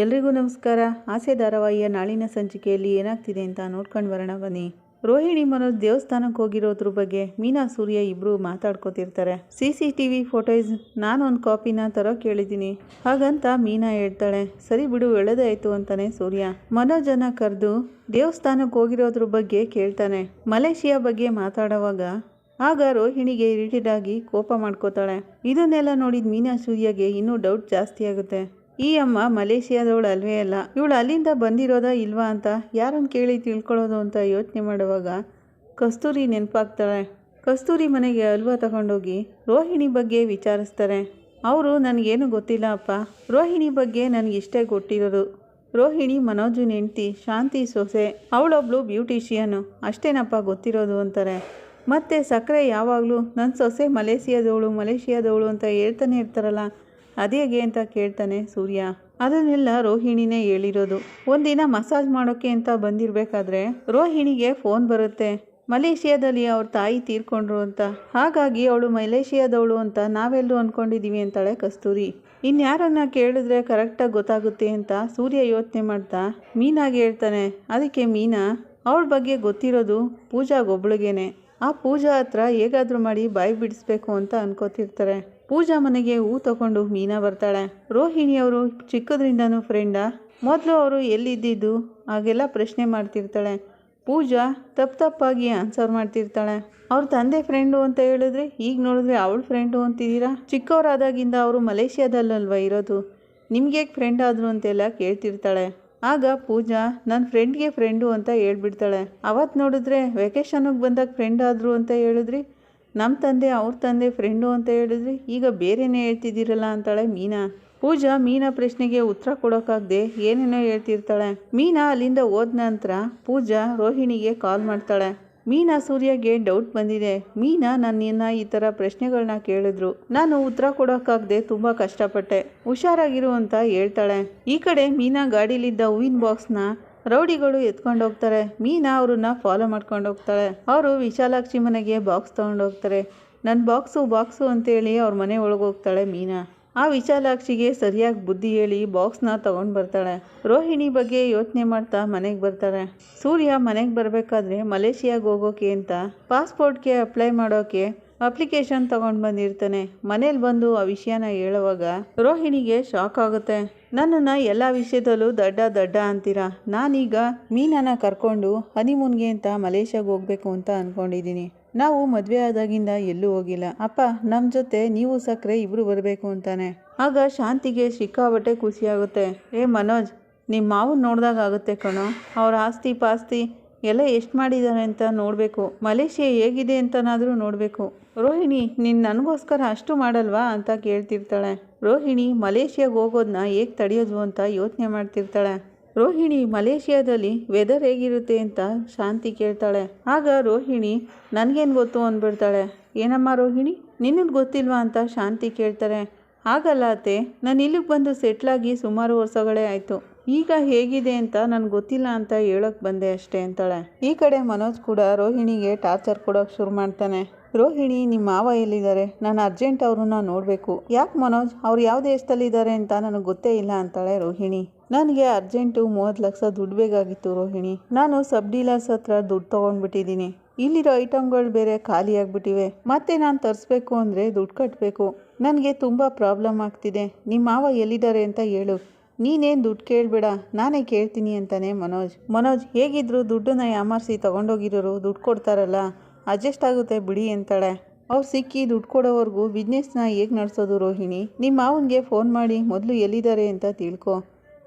ಎಲ್ರಿಗೂ ನಮಸ್ಕಾರ. ಆಸೆ ಧಾರಾವಾಹಿಯ ನಾಳಿನ ಸಂಚಿಕೆಯಲ್ಲಿ ಏನಾಗ್ತಿದೆ ಅಂತ ನೋಡ್ಕೊಂಡು ಬರೋಣ ಬನ್ನಿ. ರೋಹಿಣಿ ಮನೋಜ್ ದೇವಸ್ಥಾನಕ್ಕೆ ಹೋಗಿರೋದ್ರ ಬಗ್ಗೆ ಮೀನಾ ಸೂರ್ಯ ಇಬ್ರು ಮಾತಾಡ್ಕೋತಿರ್ತಾರೆ. C C T V photos ನಾನೊಂದು ಕಾಪಿನ ತರೋ ಕೇಳಿದ್ದೀನಿ. ಹಾಗಂತ ಮೀನಾ ಹೇಳ್ತಾಳೆ, ಸರಿ ಬಿಡು ಎಳೆದಾಯ್ತು ಅಂತಾನೆ ಸೂರ್ಯ. ಮನೋಜನ ಕರೆದು ದೇವಸ್ಥಾನಕ್ಕೆ ಹೋಗಿರೋದ್ರ ಬಗ್ಗೆ ಕೇಳ್ತಾನೆ. ಮಲೇಷಿಯಾ ಬಗ್ಗೆ ಮಾತಾಡೋವಾಗ ಆಗ ರೋಹಿಣಿಗೆ ಇರಿಟೇಟ್ ಕೋಪ ಮಾಡ್ಕೋತಾಳೆ. ಇದನ್ನೆಲ್ಲ ನೋಡಿದ ಮೀನಾ ಸೂರ್ಯಗೆ ಇನ್ನೂ ಡೌಟ್ ಜಾಸ್ತಿ ಆಗುತ್ತೆ. ಈ ಅಮ್ಮ ಮಲೇಷಿಯಾದವಳು ಅಲ್ವೇ ಅಲ್ಲ. ಇವಳು ಅಲ್ಲಿಂದ ಬಂದಿರೋದಾ ಇಲ್ವಾ ಅಂತ ಯಾರನ್ನು ಕೇಳಿ ತಿಳ್ಕೊಳ್ಳೋದು ಅಂತ ಯೋಚನೆ ಮಾಡುವಾಗ ಕಸ್ತೂರಿ ನೆನಪಾಗ್ತಾಳೆ. ಕಸ್ತೂರಿ ಮನೆಗೆ ಅಲ್ವಾ ತಗೊಂಡೋಗಿ ರೋಹಿಣಿ ಬಗ್ಗೆ ವಿಚಾರಿಸ್ತಾರೆ. ಅವರು, ನನಗೇನು ಗೊತ್ತಿಲ್ಲ ಅಪ್ಪ. ರೋಹಿಣಿ ಬಗ್ಗೆ ನನಗಿಷ್ಟೇ ಗೊತ್ತಿರೋದು. ರೋಹಿಣಿ ಮನೋಜು ಹೆಂಡ್ತಿ ಶಾಂತಿ ಸೊಸೆ. ಅವಳೊಬ್ಳು ಬ್ಯೂಟಿಷಿಯನು. ಅಷ್ಟೇನಪ್ಪ ಗೊತ್ತಿರೋದು ಅಂತಾರೆ. ಮತ್ತು ಸಕ್ಕರೆ ಯಾವಾಗಲೂ ನನ್ನ ಸೊಸೆ ಮಲೇಷಿಯಾದವಳು ಮಲೇಷಿಯಾದವಳು ಅಂತ ಹೇಳ್ತಾನೆ ಇರ್ತಾರಲ್ಲ. ಅದೇಗೆ ಅಂತ ಕೇಳ್ತಾನೆ ಸೂರ್ಯ. ಅದನ್ನೆಲ್ಲ ರೋಹಿಣಿನೇ ಹೇಳಿರೋದು. ಒಂದಿನ ಮಸಾಜ್ ಮಾಡೋಕ್ಕೆ ಅಂತ ಬಂದಿರಬೇಕಾದ್ರೆ ರೋಹಿಣಿಗೆ ಫೋನ್ ಬರುತ್ತೆ. ಮಲೇಷಿಯಾದಲ್ಲಿ ಅವ್ರ ತಾಯಿ ತೀರ್ಕೊಂಡ್ರು ಅಂತ. ಹಾಗಾಗಿ ಅವಳು ಮಲೇಷಿಯಾದವಳು ಅಂತ ನಾವೆಲ್ಲರೂ ಅಂದ್ಕೊಂಡಿದ್ದೀವಿ ಅಂತಾಳೆ ಕಸ್ತೂರಿ. ಇನ್ಯಾರನ್ನ ಕೇಳಿದ್ರೆ ಕರೆಕ್ಟಾಗಿ ಗೊತ್ತಾಗುತ್ತೆ ಅಂತ ಸೂರ್ಯ ಯೋಚನೆ ಮಾಡ್ತಾ ಮೀನಾಗೆ ಹೇಳ್ತಾನೆ. ಅದಕ್ಕೆ ಮೀನಾ, ಅವಳ ಬಗ್ಗೆ ಗೊತ್ತಿರೋದು ಪೂಜಾಗೊಬ್ಳಿಗೇನೆ. ಆ ಪೂಜಾ ಹತ್ರ ಹೇಗಾದರೂ ಮಾಡಿ ಬಾಯಿ ಬಿಡಿಸ್ಬೇಕು ಅಂತ ಅನ್ಕೋತಿರ್ತಾರೆ. ಪೂಜಾ ಮನೆಗೆ ಹೂ ತಗೊಂಡು ಮೀನಾ ಬರ್ತಾಳೆ. ರೋಹಿಣಿಯವರು ಚಿಕ್ಕದ್ರಿಂದನೂ ಫ್ರೆಂಡಾ ಮೊದಲು ಅವರು ಎಲ್ಲಿದ್ದಿದ್ದು? ಹಾಗೆಲ್ಲ ಪ್ರಶ್ನೆ ಮಾಡ್ತಿರ್ತಾಳೆ. ಪೂಜಾ ತಪ್ಪು ತಪ್ಪಾಗಿ ಆನ್ಸರ್ ಮಾಡ್ತಿರ್ತಾಳೆ. ಅವ್ರ ತಂದೆ ಫ್ರೆಂಡು ಅಂತ ಹೇಳಿದ್ರೆ ಈಗ ನೋಡಿದ್ರೆ ಅವಳು ಫ್ರೆಂಡು ಅಂತಿದ್ದೀರಾ? ಚಿಕ್ಕವರಾದಾಗಿಂದ ಅವರು ಮಲೇಷ್ಯಾದಲ್ಲಲ್ವ ಇರೋದು? ನಿಮ್ಗೆ ಫ್ರೆಂಡ್ ಆದರು ಅಂತೆಲ್ಲ ಕೇಳ್ತಿರ್ತಾಳೆ. ಆಗ ಪೂಜಾ ನನ್ನ ಫ್ರೆಂಡ್ಗೆ ಫ್ರೆಂಡು ಅಂತ ಹೇಳ್ಬಿಡ್ತಾಳೆ. ಅವತ್ತು ನೋಡಿದ್ರೆ ವೆಕೇಶನಿಗೆ ಬಂದಾಗ ಫ್ರೆಂಡ್ ಆದರು ಅಂತ ಹೇಳಿದ್ರಿ ನಮ್ಮ ತಂದೆ, ಅವ್ರ ತಂದೆ ಫ್ರೆಂಡು ಅಂತ ಹೇಳಿದ್ರಿ, ಈಗ ಬೇರೆನೇ ಹೇಳ್ತಿದ್ದೀರಲ್ಲ ಅಂತಾಳೆ ಮೀನಾ. ಪೂಜಾ ಮೀನಾ ಪ್ರಶ್ನೆಗೆ ಉತ್ತರ ಕೊಡೋಕ್ಕಾಗದೆ ಏನೇನೋ ಹೇಳ್ತಿರ್ತಾಳೆ. ಮೀನಾ ಅಲ್ಲಿಂದ ಹೋದ ನಂತರ ಪೂಜಾ ರೋಹಿಣಿಗೆ ಕಾಲ್ ಮಾಡ್ತಾಳೆ. ಮೀನಾ ಸೂರ್ಯಗೆ ಡೌಟ್ ಬಂದಿದೆ. ಮೀನಾ ನನ್ನನ್ನ ಈ ಥರ ಪ್ರಶ್ನೆಗಳನ್ನ ಕೇಳಿದ್ರು. ನಾನು ಉತ್ತರ ಕೊಡೋಕ್ಕಾಗದೆ ತುಂಬ ಕಷ್ಟಪಟ್ಟೆ. ಹುಷಾರಾಗಿರು ಅಂತ ಹೇಳ್ತಾಳೆ. ಈ ಕಡೆ ಮೀನಾ ಗಾಡಿಲಿದ್ದ ಹೂವಿನ ಬಾಕ್ಸ್ನ ರೌಡಿಗಳು ಎತ್ಕೊಂಡು ಹೋಗ್ತಾರೆ. ಮೀನಾ ಅವ್ರನ್ನ ಫಾಲೋ ಮಾಡ್ಕೊಂಡು ಹೋಗ್ತಾಳೆ. ಅವರು ವಿಶಾಲಾಕ್ಷಿ ಮನೆಗೆ ಬಾಕ್ಸ್ ತೊಗೊಂಡು ಹೋಗ್ತಾರೆ. ನನ್ನ ಬಾಕ್ಸು ಬಾಕ್ಸು ಅಂತೇಳಿ ಅವ್ರ ಮನೆ ಒಳಗೆ ಹೋಗ್ತಾಳೆ ಮೀನಾ. ಆ ವಿಶಾಲಾಕ್ಷಿಗೆ ಸರಿಯಾಗಿ ಬುದ್ಧಿ ಹೇಳಿ ಬಾಕ್ಸ್ನ ತಗೊಂಡು ಬರ್ತಾಳೆ. ರೋಹಿಣಿ ಬಗ್ಗೆ ಯೋಚನೆ ಮಾಡ್ತಾ ಮನೆಗೆ ಬರ್ತಾಳೆ. ಸೂರ್ಯ ಮನೆಗೆ ಬರಬೇಕಾದ್ರೆ ಮಲೇಷಿಯಾಗೆ ಹೋಗೋಕೆ ಅಂತ ಪಾಸ್ಪೋರ್ಟ್ಗೆ ಅಪ್ಲೈ ಮಾಡೋಕೆ ಅಪ್ಲಿಕೇಶನ್ ತಗೊಂಡು ಬಂದಿರ್ತಾನೆ. ಮನೇಲಿ ಬಂದು ಆ ವಿಷಯನ ಹೇಳುವಾಗ ರೋಹಿಣಿಗೆ ಶಾಕ್ ಆಗುತ್ತೆ. ನನ್ನನ್ನು ಎಲ್ಲ ವಿಷಯದಲ್ಲೂ ದಡ್ಡ ದಡ್ಡ ಅಂತೀರಾ? ನಾನೀಗ ಮೀನನ್ನು ಕರ್ಕೊಂಡು ಹನಿಮೂನ್ಗೆ ಅಂತ ಮಲೇಷ್ಯಾಗೆ ಹೋಗ್ಬೇಕು ಅಂತ ಅಂದ್ಕೊಂಡಿದ್ದೀನಿ ನಾವು ಮದುವೆ ಆದಾಗಿಂದ ಎಲ್ಲೂ ಹೋಗಿಲ್ಲ. ಅಪ್ಪ ನಮ್ಮ ಜೊತೆ ನೀವು ಸಕ್ಕರೆ ಇಬ್ಬರು ಬರಬೇಕು ಅಂತಾನೆ. ಆಗ ಶಾಂತಿಗೆ ಸಿಕ್ಕಾಬಟ್ಟೆ ಖುಷಿಯಾಗುತ್ತೆ ಏ ಮನೋಜ್ ನಿಮ್ಮ ನೋಡಿದಾಗ ಆಗುತ್ತೆ ಕಣೋ. ಅವ್ರ ಆಸ್ತಿ ಪಾಸ್ತಿ ಎಲ್ಲ ಎಷ್ಟು ಮಾಡಿದ್ದಾರೆ ಅಂತ ನೋಡಬೇಕು. ಮಲೇಷಿಯಾ ಹೇಗಿದೆ ಅಂತನಾದರೂ ನೋಡಬೇಕು. ರೋಹಿಣಿ, ನೀನು ನನಗೋಸ್ಕರ ಅಷ್ಟು ಮಾಡಲ್ವಾ ಅಂತ ಕೇಳ್ತಿರ್ತಾಳೆ. ರೋಹಿಣಿ ಮಲೇಷಿಯಾಗೆ ಹೋಗೋದನ್ನ ಹೇಗೆ ತಡೆಯೋದು ಅಂತ ಯೋಚನೆ ಮಾಡ್ತಿರ್ತಾಳೆ. ರೋಹಿಣಿ ಮಲೇಷಿಯಾದಲ್ಲಿ ವೆದರ್ ಹೇಗಿರುತ್ತೆ ಅಂತ ಶಾಂತಿ ಕೇಳ್ತಾಳೆ. ಆಗ ರೋಹಿಣಿ, ನನಗೇನು ಗೊತ್ತು ಅಂದ್ಬಿಡ್ತಾಳೆ. ಏನಮ್ಮ ರೋಹಿಣಿ ನಿನ್ನದು ಗೊತ್ತಿಲ್ವಾ ಅಂತ ಶಾಂತಿ ಕೇಳ್ತಾರೆ. ಆಗಲ್ಲ ಅತ್ತೆ, ನಾನು ಇಲ್ಲಿಗೆ ಬಂದು ಸೆಟ್ಲಾಗಿ ಸುಮಾರು ವರ್ಷಗಳೇ ಆಯಿತು. ಈಗ ಹೇಗಿದೆ ಅಂತ ನನಗೆ ಗೊತ್ತಿಲ್ಲ ಅಂತ ಹೇಳೋಕೆ ಬಂದೆ ಅಷ್ಟೇ ಅಂತಾಳೆ. ಈ ಕಡೆ ಮನೋಜ್ ಕೂಡ ರೋಹಿಣಿಗೆ ಟಾರ್ಚರ್ ಕೊಡೋಕೆ ಶುರು ಮಾಡ್ತಾನೆ. ರೋಹಿಣಿ ನಿಮ್ಮ ಮಾವ ಎಲ್ಲಿದ್ದಾರೆ? ನಾನು ಅರ್ಜೆಂಟ್ ಅವ್ರನ್ನ ನೋಡಬೇಕು. ಯಾಕೆ ಮನೋಜ್? ಅವ್ರು ಯಾವ ದೇಶದಲ್ಲಿದ್ದಾರೆ ಅಂತ ನನಗೆ ಗೊತ್ತೇ ಇಲ್ಲ ಅಂತಾಳೆ ರೋಹಿಣಿ. ನನಗೆ ಅರ್ಜೆಂಟು ಮೂವತ್ತು ಲಕ್ಷ ದುಡ್ಡು ಬೇಕಾಗಿತ್ತು ರೋಹಿಣಿ. ನಾನು ಸಬ್ ಡೀಲರ್ಸ್ ಹತ್ರ ದುಡ್ಡು ತೊಗೊಂಡ್ಬಿಟ್ಟಿದ್ದೀನಿ. ಇಲ್ಲಿರೋ ಐಟಮ್ಗಳು ಬೇರೆ ಖಾಲಿ ಆಗಿಬಿಟ್ಟಿವೆ. ಮತ್ತೆ ನಾನು ತರಿಸ್ಬೇಕು ಅಂದರೆ ದುಡ್ಡು ಕಟ್ಟಬೇಕು ನನಗೆ ತುಂಬ ಪ್ರಾಬ್ಲಮ್ ಆಗ್ತಿದೆ. ನಿಮ್ಮ ಮಾವ ಎಲ್ಲಿದ್ದಾರೆ ಅಂತ ಹೇಳು. ನೀನೇನು ದುಡ್ಡು ಕೇಳಬೇಡ, ನಾನೇ ಕೇಳ್ತೀನಿ ಅಂತಾನೆ ಮನೋಜ್. ಮನೋಜ್, ಹೇಗಿದ್ರು ದುಡ್ಡನ್ನ ಯಾಮಾರಿಸಿ ತೊಗೊಂಡೋಗಿರೋರು ದುಡ್ಡು ಕೊಡ್ತಾರಲ್ಲ, ಅಡ್ಜಸ್ಟ್ ಆಗುತ್ತೆ ಬಿಡಿ ಅಂತಾಳೆ. ಅವ್ರು ಸಿಕ್ಕಿ ದುಡ್ಡು ಕೊಡೋವರೆಗೂ ಬಿಸ್ನೆಸ್ನ ಹೇಗೆ ನಡೆಸೋದು ರೋಹಿಣಿ? ನಿಮ್ಮ ಮಾವನಿಗೆ ಫೋನ್ ಮಾಡಿ ಮೊದಲು ಎಲ್ಲಿದ್ದಾರೆ ಅಂತ ತಿಳ್ಕೊ.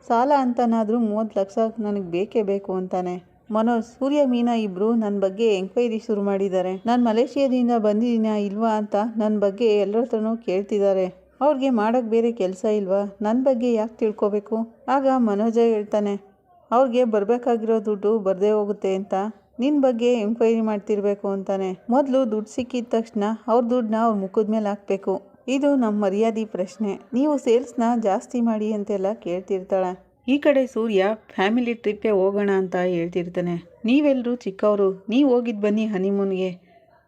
ಸಾಲ ಅಂತನಾದರೂ ಮೂವತ್ತು ಲಕ್ಷ ನನಗೆ ಬೇಕೇ ಬೇಕು ಅಂತಾನೆ. ಮನೋಜ್, ಸೂರ್ಯ, ಮೀನಾ ಇಬ್ಬರು ನನ್ನ ಬಗ್ಗೆ ಎಂಕ್ವೈರಿ ಶುರು ಮಾಡಿದ್ದಾರೆ. ನಾನು ಮಲೇಷಿಯಾದಿಂದ ಬಂದಿದ್ದೀನಾ ಇಲ್ವಾ ಅಂತ ನನ್ನ ಬಗ್ಗೆ ಎಲ್ಲರ ಹತ್ರನೂ ಕೇಳ್ತಿದ್ದಾರೆ. ಅವ್ರಿಗೆ ಮಾಡೋಕ್ಕೆ ಬೇರೆ ಕೆಲಸ ಇಲ್ವಾ? ನನ್ನ ಬಗ್ಗೆ ಯಾಕೆ ತಿಳ್ಕೊಬೇಕು? ಆಗ ಮನೋಜ ಹೇಳ್ತಾನೆ, ಅವ್ರಿಗೆ ಬರಬೇಕಾಗಿರೋ ದುಡ್ಡು ಬರದೇ ಹೋಗುತ್ತೆ ಅಂತ. ನಿನ್ನ ಬಗ್ಗೆ ಎಂಕ್ವೈರಿ ಮಾಡ್ತಿರ್ಬೇಕು ಅಂತಾನೆ. ಮೊದಲು ದುಡ್ಡು ಸಿಕ್ಕಿದ ತಕ್ಷಣ ಅವ್ರ ದುಡ್ಡನ್ನ ಅವ್ರ ಮುಖದ ಮೇಲೆ ಹಾಕಬೇಕು. ಇದು ನಮ್ಮ ಮರ್ಯಾದೆ ಪ್ರಶ್ನೆ. ನೀವು ಸೇಲ್ಸ್ನ ಜಾಸ್ತಿ ಮಾಡಿ ಅಂತೆಲ್ಲ ಕೇಳ್ತಿರ್ತಾಳೆ. ಈ ಕಡೆ ಸೂರ್ಯ ಫ್ಯಾಮಿಲಿ ಟ್ರಿಪ್ಪೇ ಹೋಗೋಣ ಅಂತ ಹೇಳ್ತಿರ್ತಾನೆ. ನೀವೆಲ್ಲರೂ ಚಿಕ್ಕವರು, ನೀವು ಹೋಗಿದ್ದು ಬನ್ನಿ ಹನಿಮೂನ್ಗೆ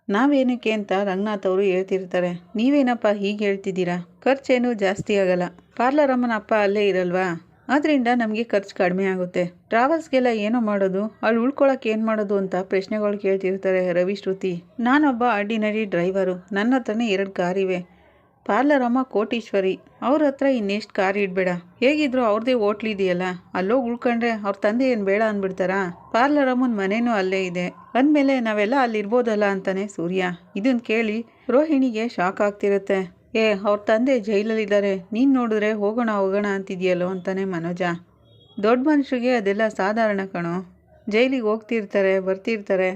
ನಾವೇನಕ್ಕೆ ಅಂತ ರಂಗನಾಥ್ ಅವರು ಹೇಳ್ತಿರ್ತಾರೆ. ನೀವೇನಪ್ಪ ಹೀಗೆ ಹೇಳ್ತಿದ್ದೀರಾ? ಖರ್ಚೇನು ಜಾಸ್ತಿ ಆಗಲ್ಲ. ಪಾರ್ಲರ್ ಅಮ್ಮನ ಅಪ್ಪ ಅಲ್ಲೇ ಇರಲ್ವಾ? ಅದರಿಂದ ನಮಗೆ ಖರ್ಚು ಕಡಿಮೆ ಆಗುತ್ತೆ. ಟ್ರಾವೆಲ್ಸ್ಗೆಲ್ಲ ಏನೋ ಮಾಡೋದು? ಅಲ್ಲಿ ಉಳ್ಕೊಳಕ್ಕೆ ಏನು ಮಾಡೋದು ಅಂತ ಪ್ರಶ್ನೆಗಳು ಕೇಳ್ತಿರ್ತಾರೆ ರವಿ ಶ್ರುತಿ. ನಾನೊಬ್ಬ ಆರ್ಡಿನರಿ ಡ್ರೈವರು. ನನ್ನ ಹತ್ರನೇ ಎರಡು ಕಾರಿವೆ. ಪಾರ್ಲರ್ ಅಮ್ಮ ಕೋಟೀಶ್ವರಿ, ಅವ್ರ ಹತ್ರ ಇನ್ನೆಷ್ಟು ಕಾರ್ ಇಡಬೇಡ. ಹೇಗಿದ್ರು ಅವ್ರದ್ದೇ ಹೋಟ್ಲ್ ಇದೆಯಲ್ಲ, ಅಲ್ಲೋಗಿ ಉಳ್ಕೊಂಡ್ರೆ ಅವ್ರ ತಂದೆ ಏನು ಬೇಡ ಅಂದ್ಬಿಡ್ತಾರಾ ಪಾರ್ಲರಮ್ಮನ ಮನೇನೂ ಅಲ್ಲೇ ಇದೆ. ಅಂದಮೇಲೆ ನಾವೆಲ್ಲ ಅಲ್ಲಿರ್ಬೋದಲ್ಲ ಅಂತಾನೆ ಸೂರ್ಯ. ಇದನ್ನ ಕೇಳಿ ರೋಹಿಣಿಗೆ ಶಾಕ್ ಆಗ್ತಿರುತ್ತೆ. ಏ, ಅವ್ರ ತಂದೆ ಜೈಲಲ್ಲಿದ್ದಾರೆ ನೀನು ನೋಡಿದ್ರೆ ಹೋಗೋಣ ಹೋಗೋಣ ಅಂತಿದೆಯಲ್ಲೋ ಅಂತಾನೆ ಮನೋಜ. ದೊಡ್ಡ ಮನುಷ್ಯರಿಗೆ ಅದೆಲ್ಲ ಸಾಧಾರಣ ಕಣೋ. ಜೈಲಿಗೆ ಹೋಗ್ತಿರ್ತಾರೆ, ಬರ್ತಿರ್ತಾರೆ.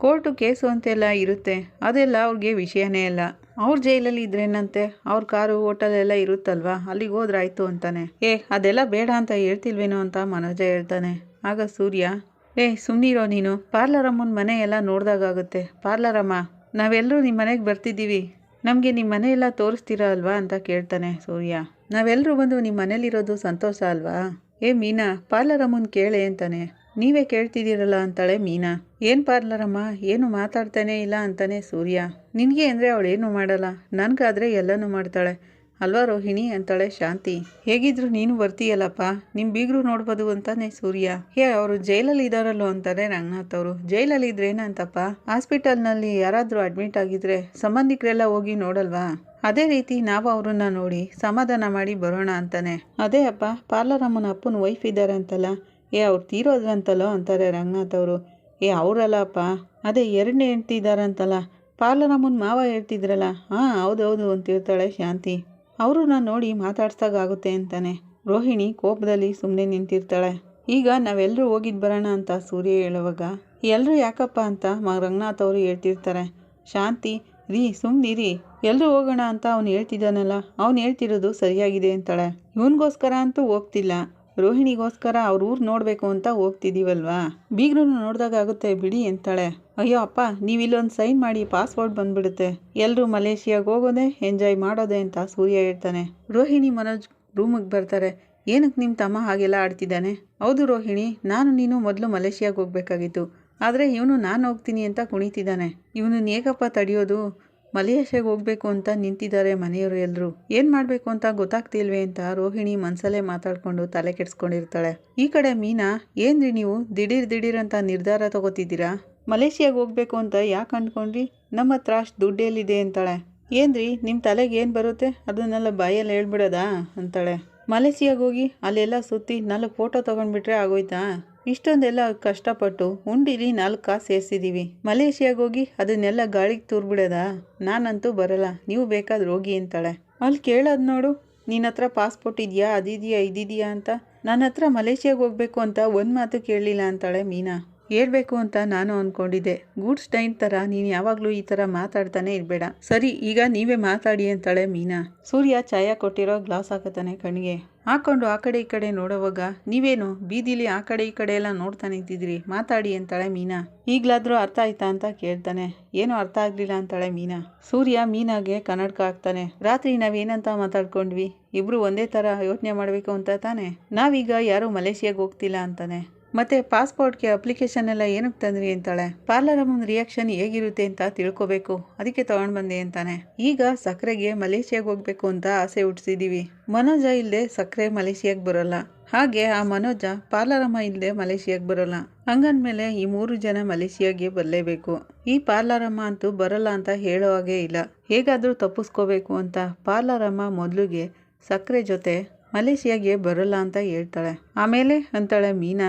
ಕೋರ್ಟು ಕೇಸು ಅಂತೆಲ್ಲ ಇರುತ್ತೆ. ಅದೆಲ್ಲ ಅವ್ರಿಗೆ ವಿಷಯನೇ ಅಲ್ಲ. ಅವ್ರ ಜೈಲಲ್ಲಿ ಇದ್ರೇನಂತೆ? ಅವ್ರ ಕಾರು, ಹೋಟೆಲ್ ಎಲ್ಲ ಇರುತ್ತಲ್ವಾ? ಅಲ್ಲಿಗೆ ಹೋದ್ರಾಯ್ತು ಅಂತಾನೆ. ಏ, ಅದೆಲ್ಲ ಬೇಡ ಅಂತ ಹೇಳ್ತಿಲ್ವೇನೋ ಅಂತ ಮನೋಜ ಹೇಳ್ತಾನೆ. ಆಗ ಸೂರ್ಯ, ಏ ಸುಮ್ಮನಿರೋ ನೀನು. ಪಾರ್ಲರ್ ಅಮ್ಮನ ಮನೆ ಎಲ್ಲ ನೋಡ್ದಾಗುತ್ತೆ ಪಾರ್ಲರ್ ಅಮ್ಮ ನಾವೆಲ್ಲರೂ ನಿಮ್ಮ ಮನೆಗೆ ಬರ್ತಿದ್ದೀವಿ. ನಮಗೆ ನಿಮ್ಮ ಮನೆ ಎಲ್ಲ ತೋರಿಸ್ತೀರಾ ಅಲ್ವಾ? ಅಂತ ಕೇಳ್ತಾನೆ ಸೂರ್ಯ. ನಾವೆಲ್ಲರೂ ಬಂದು ನಿಮ್ಮ ಮನೇಲಿರೋದು ಸಂತೋಷ ಅಲ್ವಾ? ಏ, ಮೀನಾ, ಪಾರ್ಲರ್ ಅಮ್ಮನ ಕೇಳೆ ಅಂತಾನೆ. ನೀವೇ ಕೇಳ್ತಿದ್ದೀರಲ್ಲ ಅಂತಾಳೆ ಮೀನಾ. ಏನು ಪಾರ್ಲರಮ್ಮ? ಏನು ಮಾತಾಡ್ತಾನೆ ಇಲ್ಲ ಅಂತಾನೆ ಸೂರ್ಯ. ನಿನಗೆ ಅಂದರೆ ಅವಳು ಏನು ಮಾಡಲ್ಲ? ನನಗಾದರೆ ಎಲ್ಲನೂ ಮಾಡ್ತಾಳೆ. ಅಲ್ವಾ ರೋಹಿಣಿ? ಅಂತಾಳೆ ಶಾಂತಿ. ಹೇಗಿದ್ರು ನೀನು ಬರ್ತೀಯಲ್ಲಪ್ಪ? ನಿಮ್ಮ ಬೀಗರು ನೋಡ್ಬೋದು ಅಂತಾನೆ ಸೂರ್ಯ. ಹೇ, ಅವರು ಜೈಲಲ್ಲಿ ಇದ್ದಾರಲ್ಲೋ ಅಂತಾರೆ ರಂಗನಾಥ್ ಅವರು. ಜೈಲಲ್ಲಿ ಇದ್ರೇನಂತಪ್ಪ ಹಾಸ್ಪಿಟಲ್ನಲ್ಲಿ ಯಾರಾದರೂ ಅಡ್ಮಿಟ್ ಆಗಿದ್ರೆ ಸಂಬಂಧಿಕರೆಲ್ಲ ಹೋಗಿ ನೋಡಲ್ವಾ? ಅದೇ ರೀತಿ ನಾವು ಅವ್ರನ್ನ ನೋಡಿ ಸಮಾಧಾನ ಮಾಡಿ ಬರೋಣ ಅಂತಾನೆ. ಅದೇ ಅಪ್ಪ ಪಾರ್ಲರ್ ಅಮ್ಮನ ಅಪ್ಪನ ವೈಫ್ ಇದ್ದಾರೆ ಅಂತಲ್ಲ. ಏ, ಅವ್ರು ತೀರೋದ್ರಂತಲ್ಲೋ ಅಂತಾರೆ ರಂಗನಾಥ್ ಅವರು. ಏ, ಅವರಲ್ಲಪ್ಪ. ಅದೇ ಎರಡನೇ ಹೆಂಡ್ತಿ ಇದ್ದಾರಂತಲ್ಲ. ಪಾರ್ಲರ್ ಅಮ್ಮನ ಮಾವ ಹೇಳ್ತಿದ್ರಲ್ಲ. ಹಾಂ, ಹೌದೌದು ಅಂತಿರ್ತಾಳೆ ಶಾಂತಿ. ಅವ್ರನ್ನ ನೋಡಿ ಮಾತಾಡ್ಸ್ದಾಗುತ್ತೆ ಅಂತಾನೆ. ರೋಹಿಣಿ ಕೋಪದಲ್ಲಿ ಸುಮ್ಮನೆ ನಿಂತಿರ್ತಾಳೆ. ಈಗ ನಾವೆಲ್ಲರೂ ಹೋಗಿದ್ದು ಬರೋಣ ಅಂತ ಸೂರ್ಯ ಹೇಳುವಾಗ ಎಲ್ಲರೂ ಯಾಕಪ್ಪ ಅಂತ ಮ, ರಂಗನಾಥ್ ಅವರು ಹೇಳ್ತಿರ್ತಾರೆ. ಶಾಂತಿ, ರೀ ಸುಮ್ಮನಿರಿ ಎಲ್ಲರೂ ಹೋಗೋಣ ಅಂತ ಅವ್ನು ಹೇಳ್ತಿದ್ದಾನಲ್ಲ. ಅವ್ನು ಹೇಳ್ತಿರೋದು ಸರಿಯಾಗಿದೆ ಅಂತಾಳೆ. ಇವನಿಗೋಸ್ಕರ ಅಂತೂ ಹೋಗ್ತಿಲ್ಲ. ರೋಹಿಣಿಗೋಸ್ಕರ ಅವ್ರ ಊರು ನೋಡಬೇಕು ಅಂತ ಹೋಗ್ತಿದ್ದೀವಲ್ವಾ ಬೀಗ್ರೂ ನೋಡಿದಾಗ ಆಗುತ್ತೆ, ಬಿಡಿ ಅಂತಾಳೆ ಅಯ್ಯೋ ಅಪ್ಪ ನೀವು ಇಲ್ಲೊಂದು ಸೈನ್ ಮಾಡಿ ಪಾಸ್ವರ್ಡ್ ಬಂದ್ಬಿಡುತ್ತೆ. ಎಲ್ಲರೂ ಮಲೇಷಿಯಾಗೆ ಹೋಗೋದೆ, ಎಂಜಾಯ್ ಮಾಡೋದೆ ಅಂತ ಸೂರ್ಯ ಹೇಳ್ತಾನೆ. ರೋಹಿಣಿ ಮನೋಜ್ ರೂಮಿಗೆ ಬರ್ತಾರೆ. ಏನಕ್ಕೆ ನಿಮ್ಮ ತಮ್ಮ ಹಾಗೆಲ್ಲ ಆಡ್ತಿದ್ದಾನೆ? ಹೌದು ರೋಹಿಣಿ, ನಾನು ನೀನು ಮೊದಲು ಮಲೇಷಿಯಾಗೆ ಹೋಗಬೇಕಾಗಿತ್ತು. ಆದರೆ ಇವನು ನಾನು ಹೋಗ್ತೀನಿ ಅಂತ ಕುಣಿತಿದ್ದಾನೆ. ಇವನು ನೇಕಪ್ಪ ತಡೆಯೋದು? ಮಲೇಷ್ಯಾಗೆ ಹೋಗಬೇಕು ಅಂತ ನಿಂತಿದ್ದಾರೆ ಮನೆಯವರು ಎಲ್ಲರೂ ಏನು ಮಾಡಬೇಕು ಅಂತ ಗೊತ್ತಾಗ್ತಿಲ್ವೇ ಅಂತ ರೋಹಿಣಿ ಮನಸಲ್ಲೇ ಮಾತಾಡ್ಕೊಂಡು ತಲೆ ಕೆಡಿಸ್ಕೊಂಡಿರ್ತಾಳೆ. ಈ ಕಡೆ ಮೀನಾ, ಏನ್ರಿ ನೀವು? ದಿಢೀರ್ ದಿಢೀರ್ ಅಂತ ನಿರ್ಧಾರ ತಗೋತಿದ್ದೀರಾ? ಮಲೇಷ್ಯಾಗೆ ಹೋಗ್ಬೇಕು ಅಂತ ಯಾಕೆ ಅಂದ್ಕೊಂಡ್ರಿ? ನಮ್ಮ ಹತ್ರ ಅಷ್ಟು ದುಡ್ಡು ಎಲ್ಲಿದೆ ಅಂತಾಳೆ. ಏನ್ರಿ ನಿಮ್ಮ ತಲೆಗೆ ಏನು ಬರುತ್ತೆ? ಅದನ್ನೆಲ್ಲ ಬಾಯಲ್ಲಿ ಹೇಳ್ಬಿಡೋದಾ? ಅಂತಾಳೆ. ಮಲೇಷಿಯಾಗೆ ಹೋಗಿ ಅಲ್ಲೆಲ್ಲ ಸುತ್ತಿ ನಾಲ್ಕು ಫೋಟೋ ತೊಗೊಂಡ್ಬಿಟ್ರೆ ಆಗೋಯ್ತಾ? ಇಷ್ಟೊಂದೆಲ್ಲ ಕಷ್ಟಪಟ್ಟು ಉಂಡಿಲಿ ನಾಲ್ಕು ಕಾಸು ಸೇರಿಸಿದ್ದೀವಿ ಮಲೇಷಿಯಾಗೆ ಹೋಗಿ ಅದನ್ನೆಲ್ಲ ಗಾಳಿಗೆ ತೂರ್ಬಿಡೋದಾ? ನಾನಂತೂ ಬರಲ್ಲ. ನೀವು ಬೇಕಾದ್ರೆ ಹೋಗಿ ಅಂತಾಳೆ. ಅಲ್ಲಿ ಕೇಳೋದು ನೋಡು. ನಿನ್ನ ಹತ್ರ ಪಾಸ್ಪೋರ್ಟ್ ಇದೆಯಾ, ಅದಿದೆಯಾ, ಇದಿದೆಯಾ ಅಂತ? ನನ್ನ ಹತ್ರ ಮಲೇಷಿಯಾಗೆ ಹೋಗಬೇಕು ಅಂತ ಒಂದು ಮಾತು ಕೇಳಲಿಲ್ಲ ಅಂತಾಳೆ ಮೀನಾ. ಹೇಳ್ಬೇಕು ಅಂತ ನಾನು ಅಂದ್ಕೊಂಡಿದ್ದೆ ಗೂಡ್ಸ್ ಟೈನ್ ಥರ ನೀನು ಯಾವಾಗಲೂ ಈ ಥರ ಮಾತಾಡ್ತಾನೆ ಇರಬೇಡ. ಸರಿ, ಈಗ ನೀವೇ ಮಾತಾಡಿ ಅಂತಾಳೆ ಮೀನಾ. ಸೂರ್ಯ ಛಾಯಾ ಕೊಟ್ಟಿರೋ ಗ್ಲಾಸ್ ಹಾಕತಾನೆ ಕಣ್ಣಿಗೆ ಹಾಕೊಂಡು ಆ ಕಡೆ ಈ ಕಡೆ ನೋಡೋವಾಗ ನೀವೇನು ಬೀದಿಲಿ ಆ ಕಡೆ ಈ ಕಡೆ ಎಲ್ಲ ನೋಡ್ತಾ ನಿಂತಿದ್ರಿ ಮಾತಾಡಿ ಅಂತಾಳೆ ಮೀನಾ. ಈಗಲಾದರೂ ಅರ್ಥ ಆಯ್ತಾ ಅಂತ ಕೇಳ್ತಾನೆ. ಏನೂ ಅರ್ಥ ಆಗಲಿಲ್ಲ ಅಂತಾಳೆ ಮೀನಾ. ಸೂರ್ಯ ಮೀನಾಗೆ ಕನ್ನಡಕ ಹಾಕ್ತಾನೆ. ರಾತ್ರಿ ನಾವೇನಂತ ಮಾತಾಡ್ಕೊಂಡ್ವಿ? ಇಬ್ರು ಒಂದೇ ಥರ ಯೋಚನೆ ಮಾಡಬೇಕು ಅಂತ ತಾನೆ? ನಾವೀಗ ಯಾರೂ ಮಲೇಷಿಯಾಗೆ ಹೋಗ್ತಿಲ್ಲ ಅಂತಾನೆ. ಮತ್ತೆ ಪಾಸ್ಪೋರ್ಟ್ಗೆ ಅಪ್ಲಿಕೇಶನ್ ಎಲ್ಲ ಏನಕ್ಕೆ ತಂದ್ರಿ ಅಂತಾಳೆ. ಪಾರ್ಲರ್ ಅಮ್ಮನ ರಿಯಾಕ್ಷನ್ ಹೇಗಿರುತ್ತೆ ಅಂತ ತಿಳ್ಕೊಬೇಕು. ಅದಕ್ಕೆ ತಗೊಂಡ್ ಬಂದೆ ಅಂತಾನೆ. ಈಗ ಸಕ್ಕರೆಗೆ ಮಲೇಷಿಯಾಗೆ ಹೋಗ್ಬೇಕು ಅಂತ ಆಸೆ ಹುಟ್ಟಿಸಿದೀವಿ ಮನೋಜ ಇಲ್ಲದೆ ಸಕ್ಕರೆ ಮಲೇಷಿಯಾಗೆ ಬರೋಲ್ಲ. ಹಾಗೆ ಆ ಮನೋಜ ಪಾರ್ಲರಮ್ಮ ಇಲ್ಲದೆ ಮಲೇಷಿಯಾಗೆ ಬರೋಲ್ಲ. ಹಂಗಂದ್ಮೇಲೆ ಈ ಮೂರು ಜನ ಮಲೇಷಿಯಾಗೆ ಬರಲೇಬೇಕು. ಈ ಪಾರ್ಲರಮ್ಮ ಅಂತೂ ಬರಲ್ಲ ಅಂತ ಹೇಳೋ ಹಾಗೆ ಇಲ್ಲ. ಹೇಗಾದರೂ ತಪ್ಪಿಸ್ಕೋಬೇಕು ಅಂತ ಪಾರ್ಲರಮ್ಮ ಮೊದಲಿಗೆ ಸಕ್ಕರೆ ಜೊತೆ ಮಲೇಷಿಯಾಗೆ ಬರೋಲ್ಲ ಅಂತ ಹೇಳ್ತಾಳೆ. ಆಮೇಲೆ ಅಂತಾಳೆ ಮೀನಾ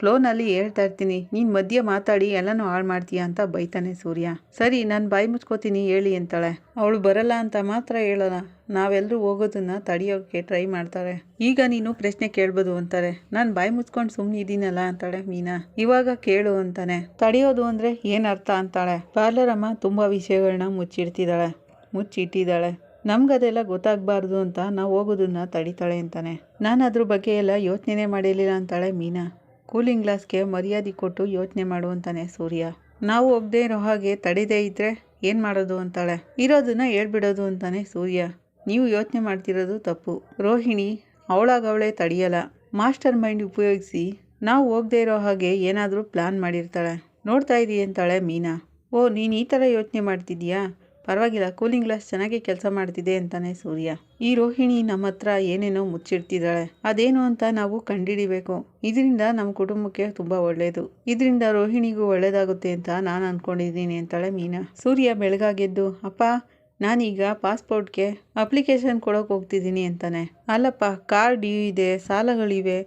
ಫ್ಲೋನಲ್ಲಿ ಹೇಳ್ತಾ ಇರ್ತೀನಿ, ನೀನು ಮಧ್ಯೆ ಮಾತಾಡಿ, ಎಲ್ಲನೂ ಹಾಳು ಮಾಡ್ತೀಯ ಅಂತ ಬೈತಾನೆ ಸೂರ್ಯ. ಸರಿ, ನಾನು ಬಾಯಿ ಮುಚ್ಕೋತೀನಿ, ಹೇಳಿ ಅಂತಾಳೆ. ಅವಳು ಬರಲ್ಲ ಅಂತ ಮಾತ್ರ ಹೇಳೋಲ್ಲ ನಾವೆಲ್ಲರೂ ಹೋಗೋದನ್ನ ತಡೆಯೋಕ್ಕೆ ಟ್ರೈ ಮಾಡ್ತಾಳೆ ಈಗ ನೀನು ಪ್ರಶ್ನೆ ಕೇಳ್ಬೋದು ಅಂತಾರೆ. ನಾನು ಬಾಯಿ ಮುಚ್ಕೊಂಡು ಸುಮ್ಮನೆ ಇದ್ದೀನಲ್ಲ ಅಂತಾಳೆ ಮೀನಾ. ಇವಾಗ ಕೇಳು ಅಂತಾನೆ. ತಡೆಯೋದು ಅಂದರೆ ಏನು ಅರ್ಥ ಅಂತಾಳೆ. ಪಾರ್ಲರ್ ಅಮ್ಮ ತುಂಬ ವಿಷಯಗಳನ್ನ ಮುಚ್ಚಿಡ್ತಿದ್ದಾಳೆ. ಮುಚ್ಚಿಟ್ಟಿದ್ದಾಳೆ. ನಮ್ಗದೆಲ್ಲ ಗೊತ್ತಾಗಬಾರ್ದು ಅಂತ ನಾವು ಹೋಗೋದನ್ನ ತಡಿತಾಳೆ ಅಂತಾನೆ. ನಾನು ಅದ್ರ ಬಗ್ಗೆ ಎಲ್ಲ ಯೋಚನೆ ಮಾಡಿರಲಿಲ್ಲ ಅಂತಾಳೆ ಮೀನಾ. ಕೂಲಿಂಗ್ ಗ್ಲಾಸ್ಗೆ ಮರ್ಯಾದೆ ಕೊಟ್ಟು ಯೋಚನೆ ಮಾಡುವಂತಾನೆ ಸೂರ್ಯ. ನಾವು ಒಬ್ಬದೇ ಇರೋ ಹಾಗೆ ತಡೆದೇ ಇದ್ದರೆ ಏನು ಮಾಡೋದು ಅಂತಾಳೆ. ಇರೋದನ್ನ ಹೇಳ್ಬಿಡೋದು ಅಂತಾನೆ ಸೂರ್ಯ. ನೀವು ಯೋಚನೆ ಮಾಡ್ತಿರೋದು ತಪ್ಪು. ರೋಹಿಣಿ ಅವಳಾಗವಳೆ ತಡೆಯಲ್ಲ. ಮಾಸ್ಟರ್ ಮೈಂಡ್ ಉಪಯೋಗಿಸಿ ನಾವು ಹೋಗದೇ ಇರೋ ಹಾಗೆ ಏನಾದರೂ ಪ್ಲಾನ್ ಮಾಡಿರ್ತಾಳೆ. ನೋಡ್ತಾ ಇದೀಯ ಅಂತಾಳೆ ಮೀನಾ. ಓ, ನೀನು ಈ ಥರ ಯೋಚನೆ ಮಾಡ್ತಿದ್ಯಾ ಪರವಾಗಿಲ್ಲ ಕೂಲಿಂಗ್ ಗ್ಲಾಸ್ ಚೆನ್ನಾಗಿ ಕೆಲಸ ಮಾಡ್ತಿದೆ ಅಂತಾನೆ ಸೂರ್ಯ. ಈ ರೋಹಿಣಿ ನಮ್ಮ ಹತ್ರ ಏನೇನೋ ಮುಚ್ಚಿಡ್ತಿದ್ದಾಳೆ. ಅದೇನು ಅಂತ ನಾವು ಕಂಡಿಡಿಬೇಕು. ಇದರಿಂದ ನಮ್ಮ ಕುಟುಂಬಕ್ಕೆ ತುಂಬಾ ಒಳ್ಳೇದು. ಇದರಿಂದ ರೋಹಿಣಿಗೂ ಒಳ್ಳೇದಾಗುತ್ತೆ ಅಂತ ನಾನು ಅನ್ಕೊಂಡಿದ್ದೀನಿ ಅಂತಾಳೆ ಮೀನಾ. ಸೂರ್ಯ ಬೆಳಗಾಗೆದ್ದು ಅಪ್ಪ, ನಾನೀಗ ಪಾಸ್ಪೋರ್ಟ್ಗೆ ಅಪ್ಲಿಕೇಶನ್ ಕೊಡೋಕೆ ಹೋಗ್ತಿದ್ದೀನಿ ಅಂತಾನೆ. ಅಲ್ಲಪ್ಪ ಕಾರ್ಡ್ ಇದೆ, ಸಾಲಗಳಿವೆ,